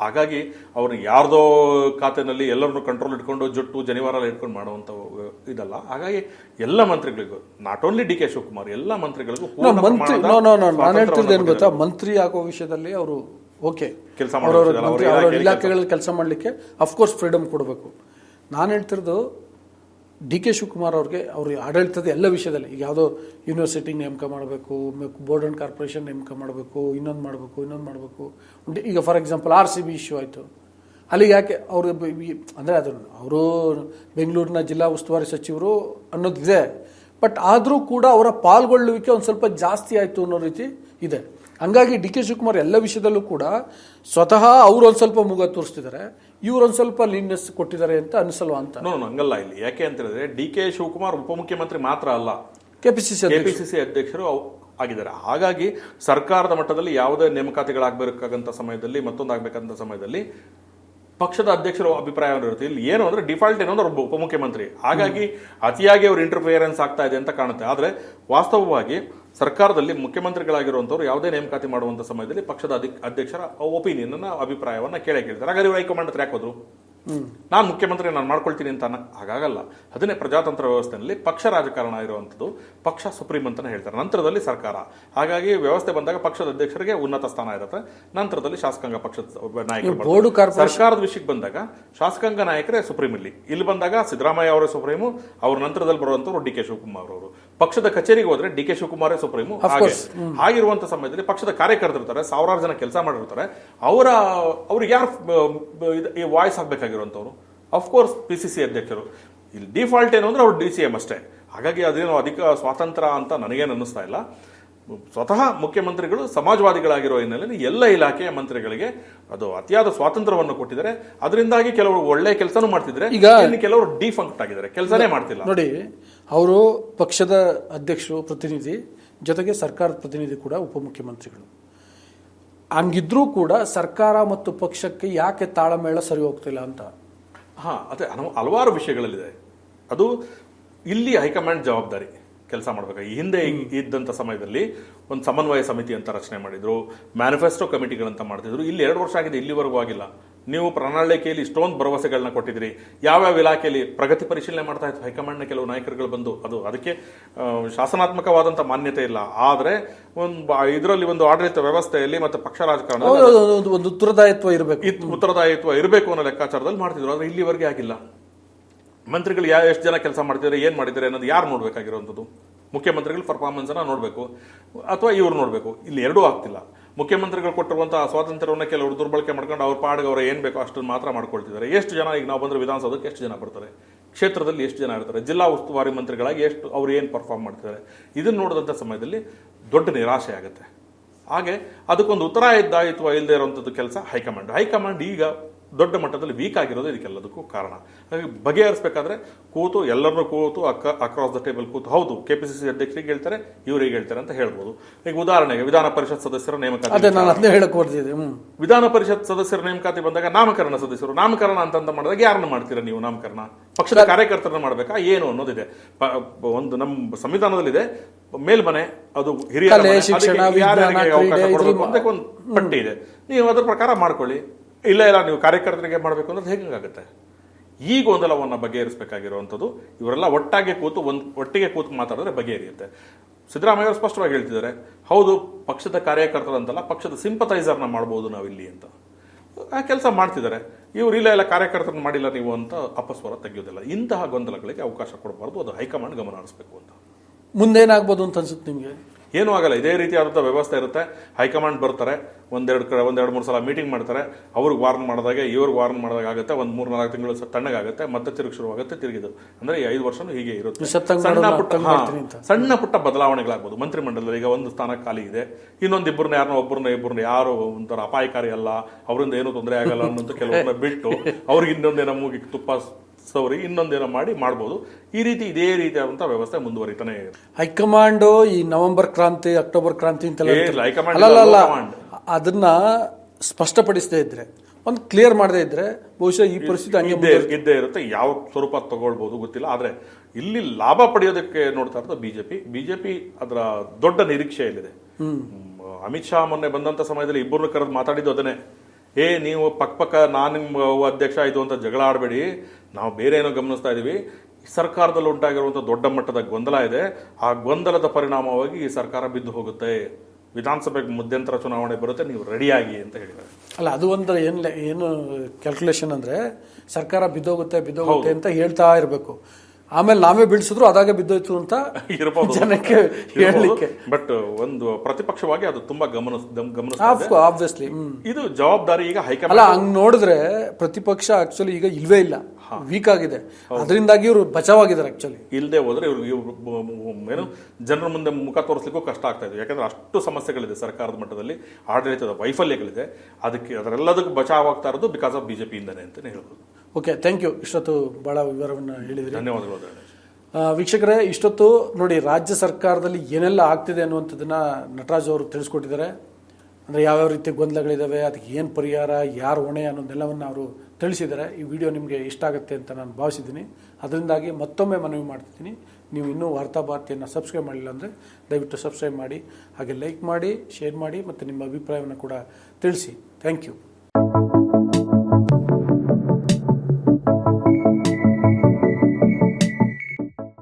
ಹಾಗಾಗಿ ಅವ್ರನ್ನ ಯಾರ್ದೋ ಖಾತೆನಲ್ಲಿ ಎಲ್ಲರನ್ನು ಕಂಟ್ರೋಲ್ ಇಟ್ಕೊಂಡು ಜುಟ್ಟು ಜನಿವಾರ ಇಟ್ಕೊಂಡು ಮಾಡುವಂತ ಇದಲ್ಲ. ಹಾಗಾಗಿ ಎಲ್ಲ ಮಂತ್ರಿಗಳಿಗೂ not only D K Shivakumar ಎಲ್ಲ ಮಂತ್ರಿಗಳಿಗೂ ಮಂತ್ರಿ ನಾನು ಗೊತ್ತಾ? ಮಂತ್ರಿ ಆಗೋ ವಿಷಯದಲ್ಲಿ ಅವರು ಓಕೆ. ಕೆಲಸ ಅವ್ರವ್ರ ಇಲಾಖೆಗಳಲ್ಲಿ ಕೆಲಸ ಮಾಡಲಿಕ್ಕೆ ಅಫ್ಕೋರ್ಸ್ ಫ್ರೀಡಮ್ ಕೊಡಬೇಕು. ನಾನು ಹೇಳ್ತಿರೋದು ಡಿ ಕೆ ಶಿವಕುಮಾರ್ ಅವ್ರಿಗೆ ಅವರು ಆಡಳಿತದ ಎಲ್ಲ ವಿಷಯದಲ್ಲಿ ಈಗ ಯಾವುದೋ ಯೂನಿವರ್ಸಿಟಿ ನೇಮಕ ಮಾಡಬೇಕು ಬೋರ್ಡ್ ಆ್ಯಂಡ್ ಕಾರ್ಪೊರೇಷನ್ ನೇಮಕ ಮಾಡಬೇಕು ಇನ್ನೊಂದು ಮಾಡಬೇಕು ಇನ್ನೊಂದು ಮಾಡಬೇಕು. ಈಗ for example R C B issue ಆಯಿತು. ಅಲ್ಲಿಗೆ ಯಾಕೆ ಅವರು ಅಂದರೆ ಅದನ್ನು ಅವರು ಬೆಂಗಳೂರಿನ ಜಿಲ್ಲಾ ಉಸ್ತುವಾರಿ ಸಚಿವರು ಅನ್ನೋದಿದೆ ಬಟ್ ಆದರೂ ಕೂಡ ಅವರ ಪಾಲ್ಗೊಳ್ಳುವಿಕೆ ಒಂದು ಸ್ವಲ್ಪ ಜಾಸ್ತಿ ಆಯಿತು ಅನ್ನೋ ರೀತಿ ಇದೆ. ಹಂಗಾಗಿ ಡಿ ಕೆ ಶಿವಕುಮಾರ್ ಎಲ್ಲ ವಿಷಯದಲ್ಲೂ ಕೂಡ ಸ್ವತಃ ಅವ್ರು ಒಂದು ಸ್ವಲ್ಪ ಮುಗ ತೋರಿಸ್ತಿದ್ದಾರೆ. ಇವ್ರು ಒಂದು ಸ್ವಲ್ಪ ಲೀನ್ನೆಸ್ ಕೊಟ್ಟಿದ್ದಾರೆ ಅಂತ ಅನಿಸಲ್ವಾ ಅಂತ? ನೋ ನೋ, ಹಂಗಲ್ಲ ಇಲ್ಲಿ. ಯಾಕೆ ಅಂತ ಹೇಳಿದ್ರೆ ಡಿ ಕೆ ಶಿವಕುಮಾರ್ ಉಪಮುಖ್ಯಮಂತ್ರಿ ಮಾತ್ರ ಅಲ್ಲ. K P C C KPCC ಅಧ್ಯಕ್ಷರು ಆಗಿದ್ದಾರೆ. ಹಾಗಾಗಿ ಸರ್ಕಾರದ ಮಟ್ಟದಲ್ಲಿ ಯಾವುದೇ ನೇಮಕಾತಿಗಳಾಗಬೇಕಾದಂಥ ಸಮಯದಲ್ಲಿ ಮತ್ತೊಂದು ಆಗಬೇಕಂತ ಸಮಯದಲ್ಲಿ ಪಕ್ಷದ ಅಧ್ಯಕ್ಷರ ಅಭಿಪ್ರಾಯ ಇರುತ್ತೆ ಇಲ್ಲಿ ಏನು ಅಂದ್ರೆ ಡಿಫಾಲ್ಟ್ ಏನೋ ಅಂದ್ರೆ ಒಬ್ಬ ಉಪಮುಖ್ಯಮಂತ್ರಿ. ಹಾಗಾಗಿ ಅತಿಯಾಗಿ ಅವ್ರ ಇಂಟರ್ಫಿಯರೆನ್ಸ್ ಆಗ್ತಾ ಇದೆ ಅಂತ ಕಾಣುತ್ತೆ. ಆದರೆ ವಾಸ್ತವವಾಗಿ ಸರ್ಕಾರದಲ್ಲಿ ಮುಖ್ಯಮಂತ್ರಿಗಳಾಗಿರುವಂಥವ್ರು ಯಾವುದೇ ನೇಮಕಾತಿ ಮಾಡುವಂತ ಸಮಯದಲ್ಲಿ ಪಕ್ಷದ ಅಧಿ- ಅಧ್ಯಕ್ಷರ ಒಪಿನಿಯನ್ ಅಭಿಪ್ರಾಯವನ್ನು ಅಭಿಪ್ರಾಯವನ್ನ ಕೇಳೇ ಕೇಳ್ತಾರೆ ಹಾಗಾದ್ರೆ ಇವ್ರು ಹೈಕಮಾಂಡ್ ಹತ್ರ ಹೋದ್ರು? ನಾನು ಮುಖ್ಯಮಂತ್ರಿ ನಾನು ಮಾಡ್ಕೊಳ್ತೀನಿ ಅಂತ ಹಾಗಾಗಲ್ಲ. ಅದನ್ನೇ ಪ್ರಜಾತಂತ್ರ ವ್ಯವಸ್ಥೆಯಲ್ಲಿ ಪಕ್ಷ ರಾಜಕಾರಣ ಇರುವಂಥದ್ದು ಪಕ್ಷ ಸುಪ್ರೀಂ ಅಂತಾನೆ ಹೇಳ್ತಾರೆ. ನಂತರದಲ್ಲಿ ಸರ್ಕಾರ. ಹಾಗಾಗಿ ವ್ಯವಸ್ಥೆ ಬಂದಾಗ ಪಕ್ಷದ ಅಧ್ಯಕ್ಷರಿಗೆ ಉನ್ನತ ಸ್ಥಾನ ಇರುತ್ತೆ. ನಂತರದಲ್ಲಿ ಶಾಸಕಾಂಗ ಪಕ್ಷದ ನಾಯಕರು ಸರ್ಕಾರದ ವಿಷಯಕ್ಕೆ ಬಂದಾಗ ಶಾಸಕಾಂಗ ನಾಯಕರೇ ಸುಪ್ರೀಂ ಇಲ್ಲಿ ಇಲ್ಲಿ ಬಂದಾಗ ಸಿದ್ದರಾಮಯ್ಯ ಅವರೇ ಸುಪ್ರೀಮು ಅವ್ರ ನಂತರದಲ್ಲಿ ಬರುವಂಥವ್ರು ಡಿ ಕೆ ಶಿವಕುಮಾರ್ ಅವರು. ಪಕ್ಷದ ಕಚೇರಿಗೆ ಹೋದ್ರೆ ಡಿ ಕೆ ಶಿವಕುಮಾರೇ ಸುಪ್ರೀಮು ಹಾಗೆ. ಆಗಿರುವಂತ ಸಮಯದಲ್ಲಿ ಪಕ್ಷದ ಕಾರ್ಯಕರ್ತರು ಇರ್ತಾರೆ ಸಾವಿರಾರು ಜನ ಕೆಲಸ ಮಾಡಿರ್ತಾರೆ. ಅವರ ಅವ್ರಿಗೆ ಯಾರು ಈ voice ಆಗ್ಬೇಕಾಗಿರುವಂತವ್ರು of course P C C ಅಧ್ಯಕ್ಷರು. ಇಲ್ಲಿ ಡಿಫಾಲ್ಟ್ ಏನು ಅಂದ್ರೆ ಅವ್ರು ಡಿ ಸಿ ಎಂ ಅಷ್ಟೇ. ಹಾಗಾಗಿ ಅದೇನು ಅಧಿಕ ಸ್ವಾತಂತ್ರ್ಯ ಅಂತ ನನಗೇನು ಅನ್ನಿಸ್ತಾ ಇಲ್ಲ. ಸ್ವತಃ ಮುಖ್ಯಮಂತ್ರಿಗಳು ಸಮಾಜವಾದಿಗಳಾಗಿರೋ ಹಿನ್ನೆಲೆಯಲ್ಲಿ ಎಲ್ಲ ಇಲಾಖೆಯ ಮಂತ್ರಿಗಳಿಗೆ ಅದು ಅತಿಯಾದ ಸ್ವಾತಂತ್ರ್ಯವನ್ನು ಕೊಟ್ಟಿದ್ದಾರೆ. ಅದರಿಂದಾಗಿ ಕೆಲವರು ಒಳ್ಳೆ ಕೆಲಸನೂ ಮಾಡ್ತಿದ್ರೆ ಈಗ- ಕೆಲವರು ಡಿಫಂಕ್ಟ್ ಆಗಿದ್ದಾರೆ. ಕೆಲಸನೇ ಮಾಡ್ತಿಲ್ಲ. ನೋಡಿ ಅವರು ಪಕ್ಷದ ಅಧ್ಯಕ್ಷರು ಪ್ರತಿನಿಧಿ ಜೊತೆಗೆ ಸರ್ಕಾರದ ಪ್ರತಿನಿಧಿ ಕೂಡ ಉಪಮುಖ್ಯಮಂತ್ರಿಗಳು. ಹಂಗಿದ್ರೂ ಕೂಡ ಸರ್ಕಾರ ಮತ್ತು ಪಕ್ಷಕ್ಕೆ ಯಾಕೆ ತಾಳಮೇಳ ಸರಿ ಹೋಗ್ತಿಲ್ಲ ಅಂತ? ಹಾ ಅದೇ ಹಲವು- ಹಲವಾರು ವಿಷಯಗಳಲ್ಲಿದೆ. ಅದು ಇಲ್ಲಿ ಹೈಕಮಾಂಡ್ ಜವಾಬ್ದಾರಿ ಕೆಲಸ ಮಾಡಬೇಕು? ಈ ಹಿಂದೆ ಇದ್ದಂಥ ಸಮಯದಲ್ಲಿ ಒಂದು ಸಮನ್ವಯ ಸಮಿತಿ ಅಂತ ರಚನೆ ಮಾಡಿದರು ಮ್ಯಾನಿಫೆಸ್ಟೋ ಕಮಿಟಿಗಳಂತ ಮಾಡ್ತಿದ್ರು. ಇಲ್ಲಿ ಎರಡು ವರ್ಷ ಆಗಿದೆ ಇಲ್ಲಿವರೆಗೂ ಆಗಿಲ್ಲ. ನೀವು ಪ್ರಣಾಳಿಕೆಯಲ್ಲಿ ಇಷ್ಟೊಂದು ಭರವಸೆಗಳನ್ನ ಕೊಟ್ಟಿದ್ರಿ ಯಾವ್ಯಾವ ಇಲಾಖೆಯಲ್ಲಿ ಪ್ರಗತಿ ಪರಿಶೀಲನೆ ಮಾಡ್ತಾ ಇತ್ತು? ಹೈಕಮಾಂಡ್ನ ಕೆಲವು ನಾಯಕರುಗಳು ಬಂದು ಅದು ಅದಕ್ಕೆ ಶಾಸನಾತ್ಮಕವಾದಂಥ ಮಾನ್ಯತೆ ಇಲ್ಲ. ಆದರೆ ಒಂದು ಇದರಲ್ಲಿ ಒಂದು ಆಡಳಿತ ವ್ಯವಸ್ಥೆಯಲ್ಲಿ ಮತ್ತು ಪಕ್ಷ ರಾಜಕಾರಣ ಒಂದು- ಉತ್ತರದಾಯಿತ್ವ ಇರಬೇಕು. ಇತ್ ಉತ್ತರದಾಯಿತ್ವ ಇರಬೇಕು ಅನ್ನೋ ಲೆಕ್ಕಾಚಾರದಲ್ಲಿ ಮಾಡ್ತಿದ್ರು. ಆದ್ರೆ ಇಲ್ಲಿವರೆಗೆ ಆಗಿಲ್ಲ. ಮಂತ್ರಿಗಳು ಯಾವ ಎಷ್ಟು ಜನ ಕೆಲಸ ಮಾಡ್ತಿದ್ದಾರೆ ಏನ್ ಮಾಡಿದ್ದಾರೆ ಅನ್ನೋದು ಯಾರು ನೋಡ್ಬೇಕಾಗಿರುವಂಥದ್ದು ಮುಖ್ಯಮಂತ್ರಿಗಳು ಪರ್ಫಾರ್ಮೆನ್ಸ್ ಅನ್ನ ನೋಡಬೇಕು. ಅಥವಾ ಇವರು ನೋಡಬೇಕು. ಇಲ್ಲಿ ಎರಡೂ ಆಗ್ತಿಲ್ಲ. ಮುಖ್ಯಮಂತ್ರಿಗಳು ಕೊಟ್ಟಿರುವಂತಹ ಸ್ವಾತಂತ್ರ್ಯವನ್ನು ಕೆಲವರು ದುರ್ಬಳಕೆ ಮಾಡ್ಕೊಂಡು ಅವ್ರ ಪಾಡಿಗೆ ಅವ್ರು ಏನು ಬೇಕೋ ಅಷ್ಟನ್ನು ಮಾತ್ರ ಮಾಡ್ಕೊಳ್ತಿದ್ದಾರೆ. ಎಷ್ಟು ಜನ ಈಗ ನಾವು ಬಂದರೆ ವಿಧಾನಸೌಧಕ್ಕೆ ಎಷ್ಟು ಜನ ಬರ್ತಾರೆ? ಕ್ಷೇತ್ರದಲ್ಲಿ ಎಷ್ಟು ಜನ ಇರ್ತಾರೆ? ಜಿಲ್ಲಾ ಉಸ್ತುವಾರಿ ಮಂತ್ರಿಗಳಾಗಿ ಎಷ್ಟು ಅವ್ರು ಏನು ಪರ್ಫಾರ್ಮ್ ಮಾಡ್ತಿದ್ದಾರೆ? ಇದನ್ನು ನೋಡಿದಂಥ ಸಮಯದಲ್ಲಿ ದೊಡ್ಡ ನಿರಾಶೆ ಆಗುತ್ತೆ. ಹಾಗೆ ಅದಕ್ಕೊಂದು ಉತ್ತರ ಇದ್ದಾಯಿತು ಇಲ್ಲದೆ ಇರುವಂಥದ್ದು ಕೆಲಸ ಹೈಕಮಾಂಡ್. ಹೈಕಮಾಂಡ್ ಈಗ ದೊಡ್ಡ ಮಟ್ಟದಲ್ಲಿ ವೀಕ್ ಆಗಿರೋದು ಇದಕ್ಕೆಲ್ಲದಕ್ಕೂ ಕಾರಣ. ಹಾಗಾಗಿ ಬಗೆಹರಿಸಬೇಕಾದ್ರೆ ಕೂತು ಎಲ್ಲರನ್ನೂ ಕೂತು ಅಕ್ಕ ಅಕ್ರಾಸ್ ದ ಟೇಬಲ್ ಕೂತು ಹೌದು ಕೆ ಪಿ ಸಿ ಸಿ ಅಧ್ಯಕ್ಷರಿಗೆ ಹೇಳ್ತಾರೆ ಇವರಿಗೆ ಹೇಳ್ತಾರೆ ಅಂತ ಹೇಳ್ಬೋದು. ಈಗ ಉದಾಹರಣೆಗೆ ವಿಧಾನ ಪರಿಷತ್ ಸದಸ್ಯರ ನೇಮಕಾತಿ ಅದೇ ನಾನು ಅದನ್ನೇ ಹೇಳಕ್ ಬರ್ತಿದ್ದೆ ವಿಧಾನ ಪರಿಷತ್ ಸದಸ್ಯರ ನೇಮಕಾತಿ ಬಂದಾಗ ನಾಮಕರಣ ಸದಸ್ಯರು ನಾಮಕರಣ ಅಂತಂತ ಮಾಡಿದಾಗ ಯಾರನ್ನ ಮಾಡ್ತೀರಾ ನೀವು ನಾಮಕರಣ? ಪಕ್ಷದ ಕಾರ್ಯಕರ್ತರನ್ನ ಮಾಡಬೇಕಾ ಏನು ಅನ್ನೋದಿದೆ. ಒಂದು ನಮ್ಮ ಸಂವಿಧಾನದಲ್ಲಿದೆ ಮೇಲ್ಮನೆ ಅದು ಹಿರಿಯ ಅವಕಾಶ ಪಟ್ಟಿ ಇದೆ. ನೀವು ಅದ್ರ ಪ್ರಕಾರ ಮಾಡ್ಕೊಳ್ಳಿ. ಇಲ್ಲ ಇಲ್ಲ, ನೀವು ಕಾರ್ಯಕರ್ತರಿಗೆ ಮಾಡಬೇಕು ಅನ್ನೋದು ಹೇಗಾಗುತ್ತೆ? ಈ ಗೊಂದಲವನ್ನು ಬಗೆಹರಿಸಬೇಕಾಗಿರುವಂಥದ್ದು, ಇವರೆಲ್ಲ ಒಟ್ಟಾಗಿ ಕೂತು ಒಂದು, ಒಟ್ಟಿಗೆ ಕೂತು ಮಾತಾಡಿದ್ರೆ ಬಗೆಹರಿಯುತ್ತೆ. ಸಿದ್ದರಾಮಯ್ಯ ಅವರು ಸ್ಪಷ್ಟವಾಗಿ ಹೇಳ್ತಿದ್ದಾರೆ, ಹೌದು, ಪಕ್ಷದ ಕಾರ್ಯಕರ್ತರಂತಲ್ಲ, ಪಕ್ಷದ ಸಿಂಪತೈಸರ್ನ ಮಾಡ್ಬೋದು ನಾವು ಇಲ್ಲಿ ಅಂತ. ಆ ಕೆಲಸ ಮಾಡ್ತಿದ್ದಾರೆ. ಇವರು, ಇಲ್ಲ ಇಲ್ಲ, ಕಾರ್ಯಕರ್ತರನ್ನ ಮಾಡಿಲ್ಲ ನೀವು ಅಂತ ಅಪಸ್ವರ ತೆಗೆಯೋದಿಲ್ಲ. ಇಂತಹ ಗೊಂದಲಗಳಿಗೆ ಅವಕಾಶ ಕೊಡಬಾರ್ದು, ಅದು ಹೈಕಮಾಂಡ್ ಗಮನ ಹರಿಸಬೇಕು ಅಂತ. ಮುಂದೇನಾಗ್ಬೋದು ಅಂತ ಅನ್ಸುತ್ತೆ ನಿಮಗೆ? ಏನೂ ಆಗಲ್ಲ. ಇದೇ ರೀತಿಯಾದಂಥ ವ್ಯವಸ್ಥೆ ಇರುತ್ತೆ. ಹೈಕಮಾಂಡ್ ಬರ್ತಾರೆ. ಒಂದೆರಡು ಕಡೆ ಒಂದೆರಡು ಮೂರು ಸಲ ಮೀಟಿಂಗ್ ಮಾಡ್ತಾರೆ. ಅವ್ರಿಗೆ ವಾರ್ನ್ ಮಾಡಿದಾಗ ಇವ್ರಿಗೆ ವಾರ್ನ್ ಮಾಡಿದಾಗ ಆಗುತ್ತೆ. ಒಂದು ಮೂರು ನಾಲ್ಕು ತಿಂಗಳು ತಣ್ಣಗಾಗುತ್ತೆ. ಮತ್ತೆ ತಿರುಗಿ ಶುರುವಾಗುತ್ತೆ ತಿರುಗಿದು. ಅಂದ್ರೆ ಈ ಐದು ವರ್ಷನೂ ಹೀಗೆ ಇರುತ್ತೆ. ಸಣ್ಣ ಪುಟ್ಟ. ಸಣ್ಣ ಪುಟ್ಟ ಬದಲಾವಣೆಗಳಾಗ್ಬೋದು. ಮಂತ್ರಿಮಂಡಲದಲ್ಲಿ ಈಗ ಒಂದು ಸ್ಥಾನ ಖಾಲಿ ಇದೆ. ಇನ್ನೊಂದು ಇಬ್ಬರನ್ನ ಯಾರನ್ನ ಒಬ್ಬರನ್ನ ಇಬ್ಬರನ್ನ ಯಾರು ಒಂಥರ ಅಪಾಯಕಾರಿ ಅಲ್ಲ. ಅವರಿಂದ ಏನೂ ತೊಂದರೆ ಆಗಲ್ಲ ಅನ್ನೋದು ಕೆಲವೊಮ್ಮೆ ಬಿಟ್ಟು ಅವ್ರಿಗೆ ಇನ್ನೊಂದೇನೋ ನಮಗೆ ತುಪ್ಪ ಸವರಿ ಇನ್ನೊಂದೇನೋ ಮಾಡಿ ಮಾಡ್ಬೋದು. ಈ ರೀತಿ ಇದೇ ರೀತಿಯಾದಂತಹ ವ್ಯವಸ್ಥೆ ಮುಂದುವರಿತಾನೆ ಹೈಕಮಾಂಡ್ ಈ ನವೆಂಬರ್ ಕ್ರಾಂತಿ ಅಕ್ಟೋಬರ್ ಕ್ರಾಂತಿ ಅಂತ. ಹೈಕಮಾಂಡ್ ಅಲ್ಲ ಅಲ್ಲ, ಅಲ್ಲ. ಅದನ್ನ ಸ್ಪಷ್ಟಪಡಿಸದೇ ಇದ್ರೆ ಒಂದು ಕ್ಲಿಯರ್ ಮಾಡದೇ ಇದ್ರೆ ಬಹುಶಃ ಈ ಪರಿಸ್ಥಿತಿ ಹಂಗೆ ಇದ್ದೇ ಇದ್ದೇ ಇರುತ್ತೆ. ಯಾವ ಸ್ವರೂಪ ತಗೊಳ್ಬೋದು ಗೊತ್ತಿಲ್ಲ. ಆದ್ರೆ ಇಲ್ಲಿ ಲಾಭ ಪಡೆಯೋದಕ್ಕೆ ನೋಡ್ತಾ ಇರೋದು ಬಿಜೆಪಿ. ಬಿಜೆಪಿ ಅದರ ದೊಡ್ಡ ನಿರೀಕ್ಷೆಯಲ್ಲಿದೆ ಹ್ಮ್, ಅಮಿತ್ ಶಾ ಮೊನ್ನೆ ಬಂದಂತ ಸಮಯದಲ್ಲಿ ಇಬ್ಬರನ್ನು ಕರೆದು ಮಾತಾಡಿದ್ದು ಅದನ್ನೇ. ಏ ನೀವು ಪಕ್ಕ ಪಕ್ಕ ನಾನು ನಿಮ್ಮ ಅಧ್ಯಕ್ಷ ಆಯ್ತು ಅಂತ ಜಗಳ ಆಡಬೇಡಿ. ನಾವು ಬೇರೆ ಏನೋ ಗಮನಿಸ್ತಾ ಇದ್ದೀವಿ ಸರ್ಕಾರದಲ್ಲಿ ಉಂಟಾಗಿರುವಂಥ ದೊಡ್ಡ ಮಟ್ಟದ ಗೊಂದಲ ಇದೆ. ಆ ಗೊಂದಲದ ಪರಿಣಾಮವಾಗಿ ಈ ಸರ್ಕಾರ ಬಿದ್ದು ಹೋಗುತ್ತೆ. ವಿಧಾನಸಭೆಗೆ ಮಧ್ಯಂತರ ಚುನಾವಣೆ ಬರುತ್ತೆ. ನೀವು ರೆಡಿಯಾಗಿ ಅಂತ ಹೇಳಿದ್ದಾರೆ. ಅಲ್ಲ ಅದು ಒಂದು ಏನು ಏನು ಕ್ಯಾಲ್ಕುಲೇಷನ್ ಅಂದರೆ ಸರ್ಕಾರ ಬಿದ್ದೋಗುತ್ತೆ ಬಿದ್ದೋಗುತ್ತೆ ಅಂತ ಹೇಳ್ತಾ ಇರಬೇಕು. ಆಮೇಲೆ ನಾವೇ ಬೀಳ್ಸಿದ್ರು ಅದಾಗೆ ಬಿದ್ದೋಯ್ತು ಅಂತ ಇರಬಹುದು ಜನಕ್ಕೆ ಹೇಳಲಿಕ್ಕೆ ಬಟ್ ಒಂದು ಪ್ರತಿಪಕ್ಷವಾಗಿ ಅದು ತುಂಬಾ ಗಮನ ಗಮನ ಆಬ್ವಿಯಸ್ಲಿ ಇದು. ಜವಾಬ್ದಾರಿ ಈಗ ಅಲ್ಲ ಹೈಕಮಾಂಡ್ ಹಂಗ್ ನೋಡಿದ್ರೆ ಪ್ರತಿಪಕ್ಷ ಆಕ್ಚುಲಿ ಈಗ ಇಲ್ವೇ ಇಲ್ಲ. ವೀಕ್ ಆಗಿದೆ. ಅದರಿಂದಾಗಿ ಇವರು ಬಚಾವಾಗಿದ್ದಾರೆ ಆಕ್ಚುಲಿ ಇಲ್ಲದೆ ಹೋದ್ರೆ ಇವ್ರು ಏನು ಜನರ ಮುಂದೆ ಮುಖ ತೋರಿಸ್ಲಿಕ್ಕೂ ಕಷ್ಟ ಆಗ್ತಾ ಇದೆ. ಯಾಕಂದ್ರೆ ಅಷ್ಟು ಸಮಸ್ಯೆಗಳಿದೆ ಸರ್ಕಾರದ ಮಟ್ಟದಲ್ಲಿ ಆಡಳಿತದ ವೈಫಲ್ಯಗಳಿದೆ. ಅದಕ್ಕೆ ಅದರೆಲ್ಲದಕ್ಕೂ ಬಚಾವಾಗ್ತಾ ಇರೋದು ಬಿಕಾಸ್ ಆಫ್ ಬಿಜೆಪಿಯಿಂದನೇ ಅಂತಾನೆ ಹೇಳ್ಬೋದು. ಓಕೆ ಥ್ಯಾಂಕ್ ಯು ಇಷ್ಟೊತ್ತು ಬಹಳ ವಿವರವನ್ನು ಹೇಳಿದ್ರಿ. ಧನ್ಯವಾದಗಳು. ವೀಕ್ಷಕರೇ ಇಷ್ಟೊತ್ತು ನೋಡಿ ರಾಜ್ಯ ಸರ್ಕಾರದಲ್ಲಿ ಏನೆಲ್ಲ ಆಗ್ತಿದೆ ಅನ್ನುವಂಥದ್ದನ್ನು ನಟರಾಜ್ ಅವರು ತಿಳಿಸ್ಕೊಟ್ಟಿದ್ದಾರೆ. ಅಂದರೆ ಯಾವ್ಯಾವ ರೀತಿ ಗೊಂದಲಗಳಿದ್ದಾವೆ ಅದಕ್ಕೆ ಏನು ಪರಿಹಾರ ಯಾರು ಹೊಣೆ ಅನ್ನೋದೆಲ್ಲವನ್ನು ಅವರು ತಿಳಿಸಿದ್ದಾರೆ. ಈ ವಿಡಿಯೋ ನಿಮಗೆ ಇಷ್ಟ ಆಗುತ್ತೆ ಅಂತ ನಾನು ಭಾವಿಸಿದ್ದೀನಿ. ಅದರಿಂದಾಗಿ ಮತ್ತೊಮ್ಮೆ ಮನವಿ ಮಾಡ್ತಿದ್ದೀನಿ. ನೀವು ಇನ್ನೂ ವಾರ್ತಾ ಭಾರತಿಯನ್ನು ಸಬ್ಸ್ಕ್ರೈಬ್ ಮಾಡಿಲ್ಲ ಅಂದರೆ ದಯವಿಟ್ಟು ಸಬ್ಸ್ಕ್ರೈಬ್ ಮಾಡಿ ಹಾಗೆ ಲೈಕ್ ಮಾಡಿ ಶೇರ್ ಮಾಡಿ ಮತ್ತು ನಿಮ್ಮ ಅಭಿಪ್ರಾಯವನ್ನು ಕೂಡ ತಿಳಿಸಿ. Thank you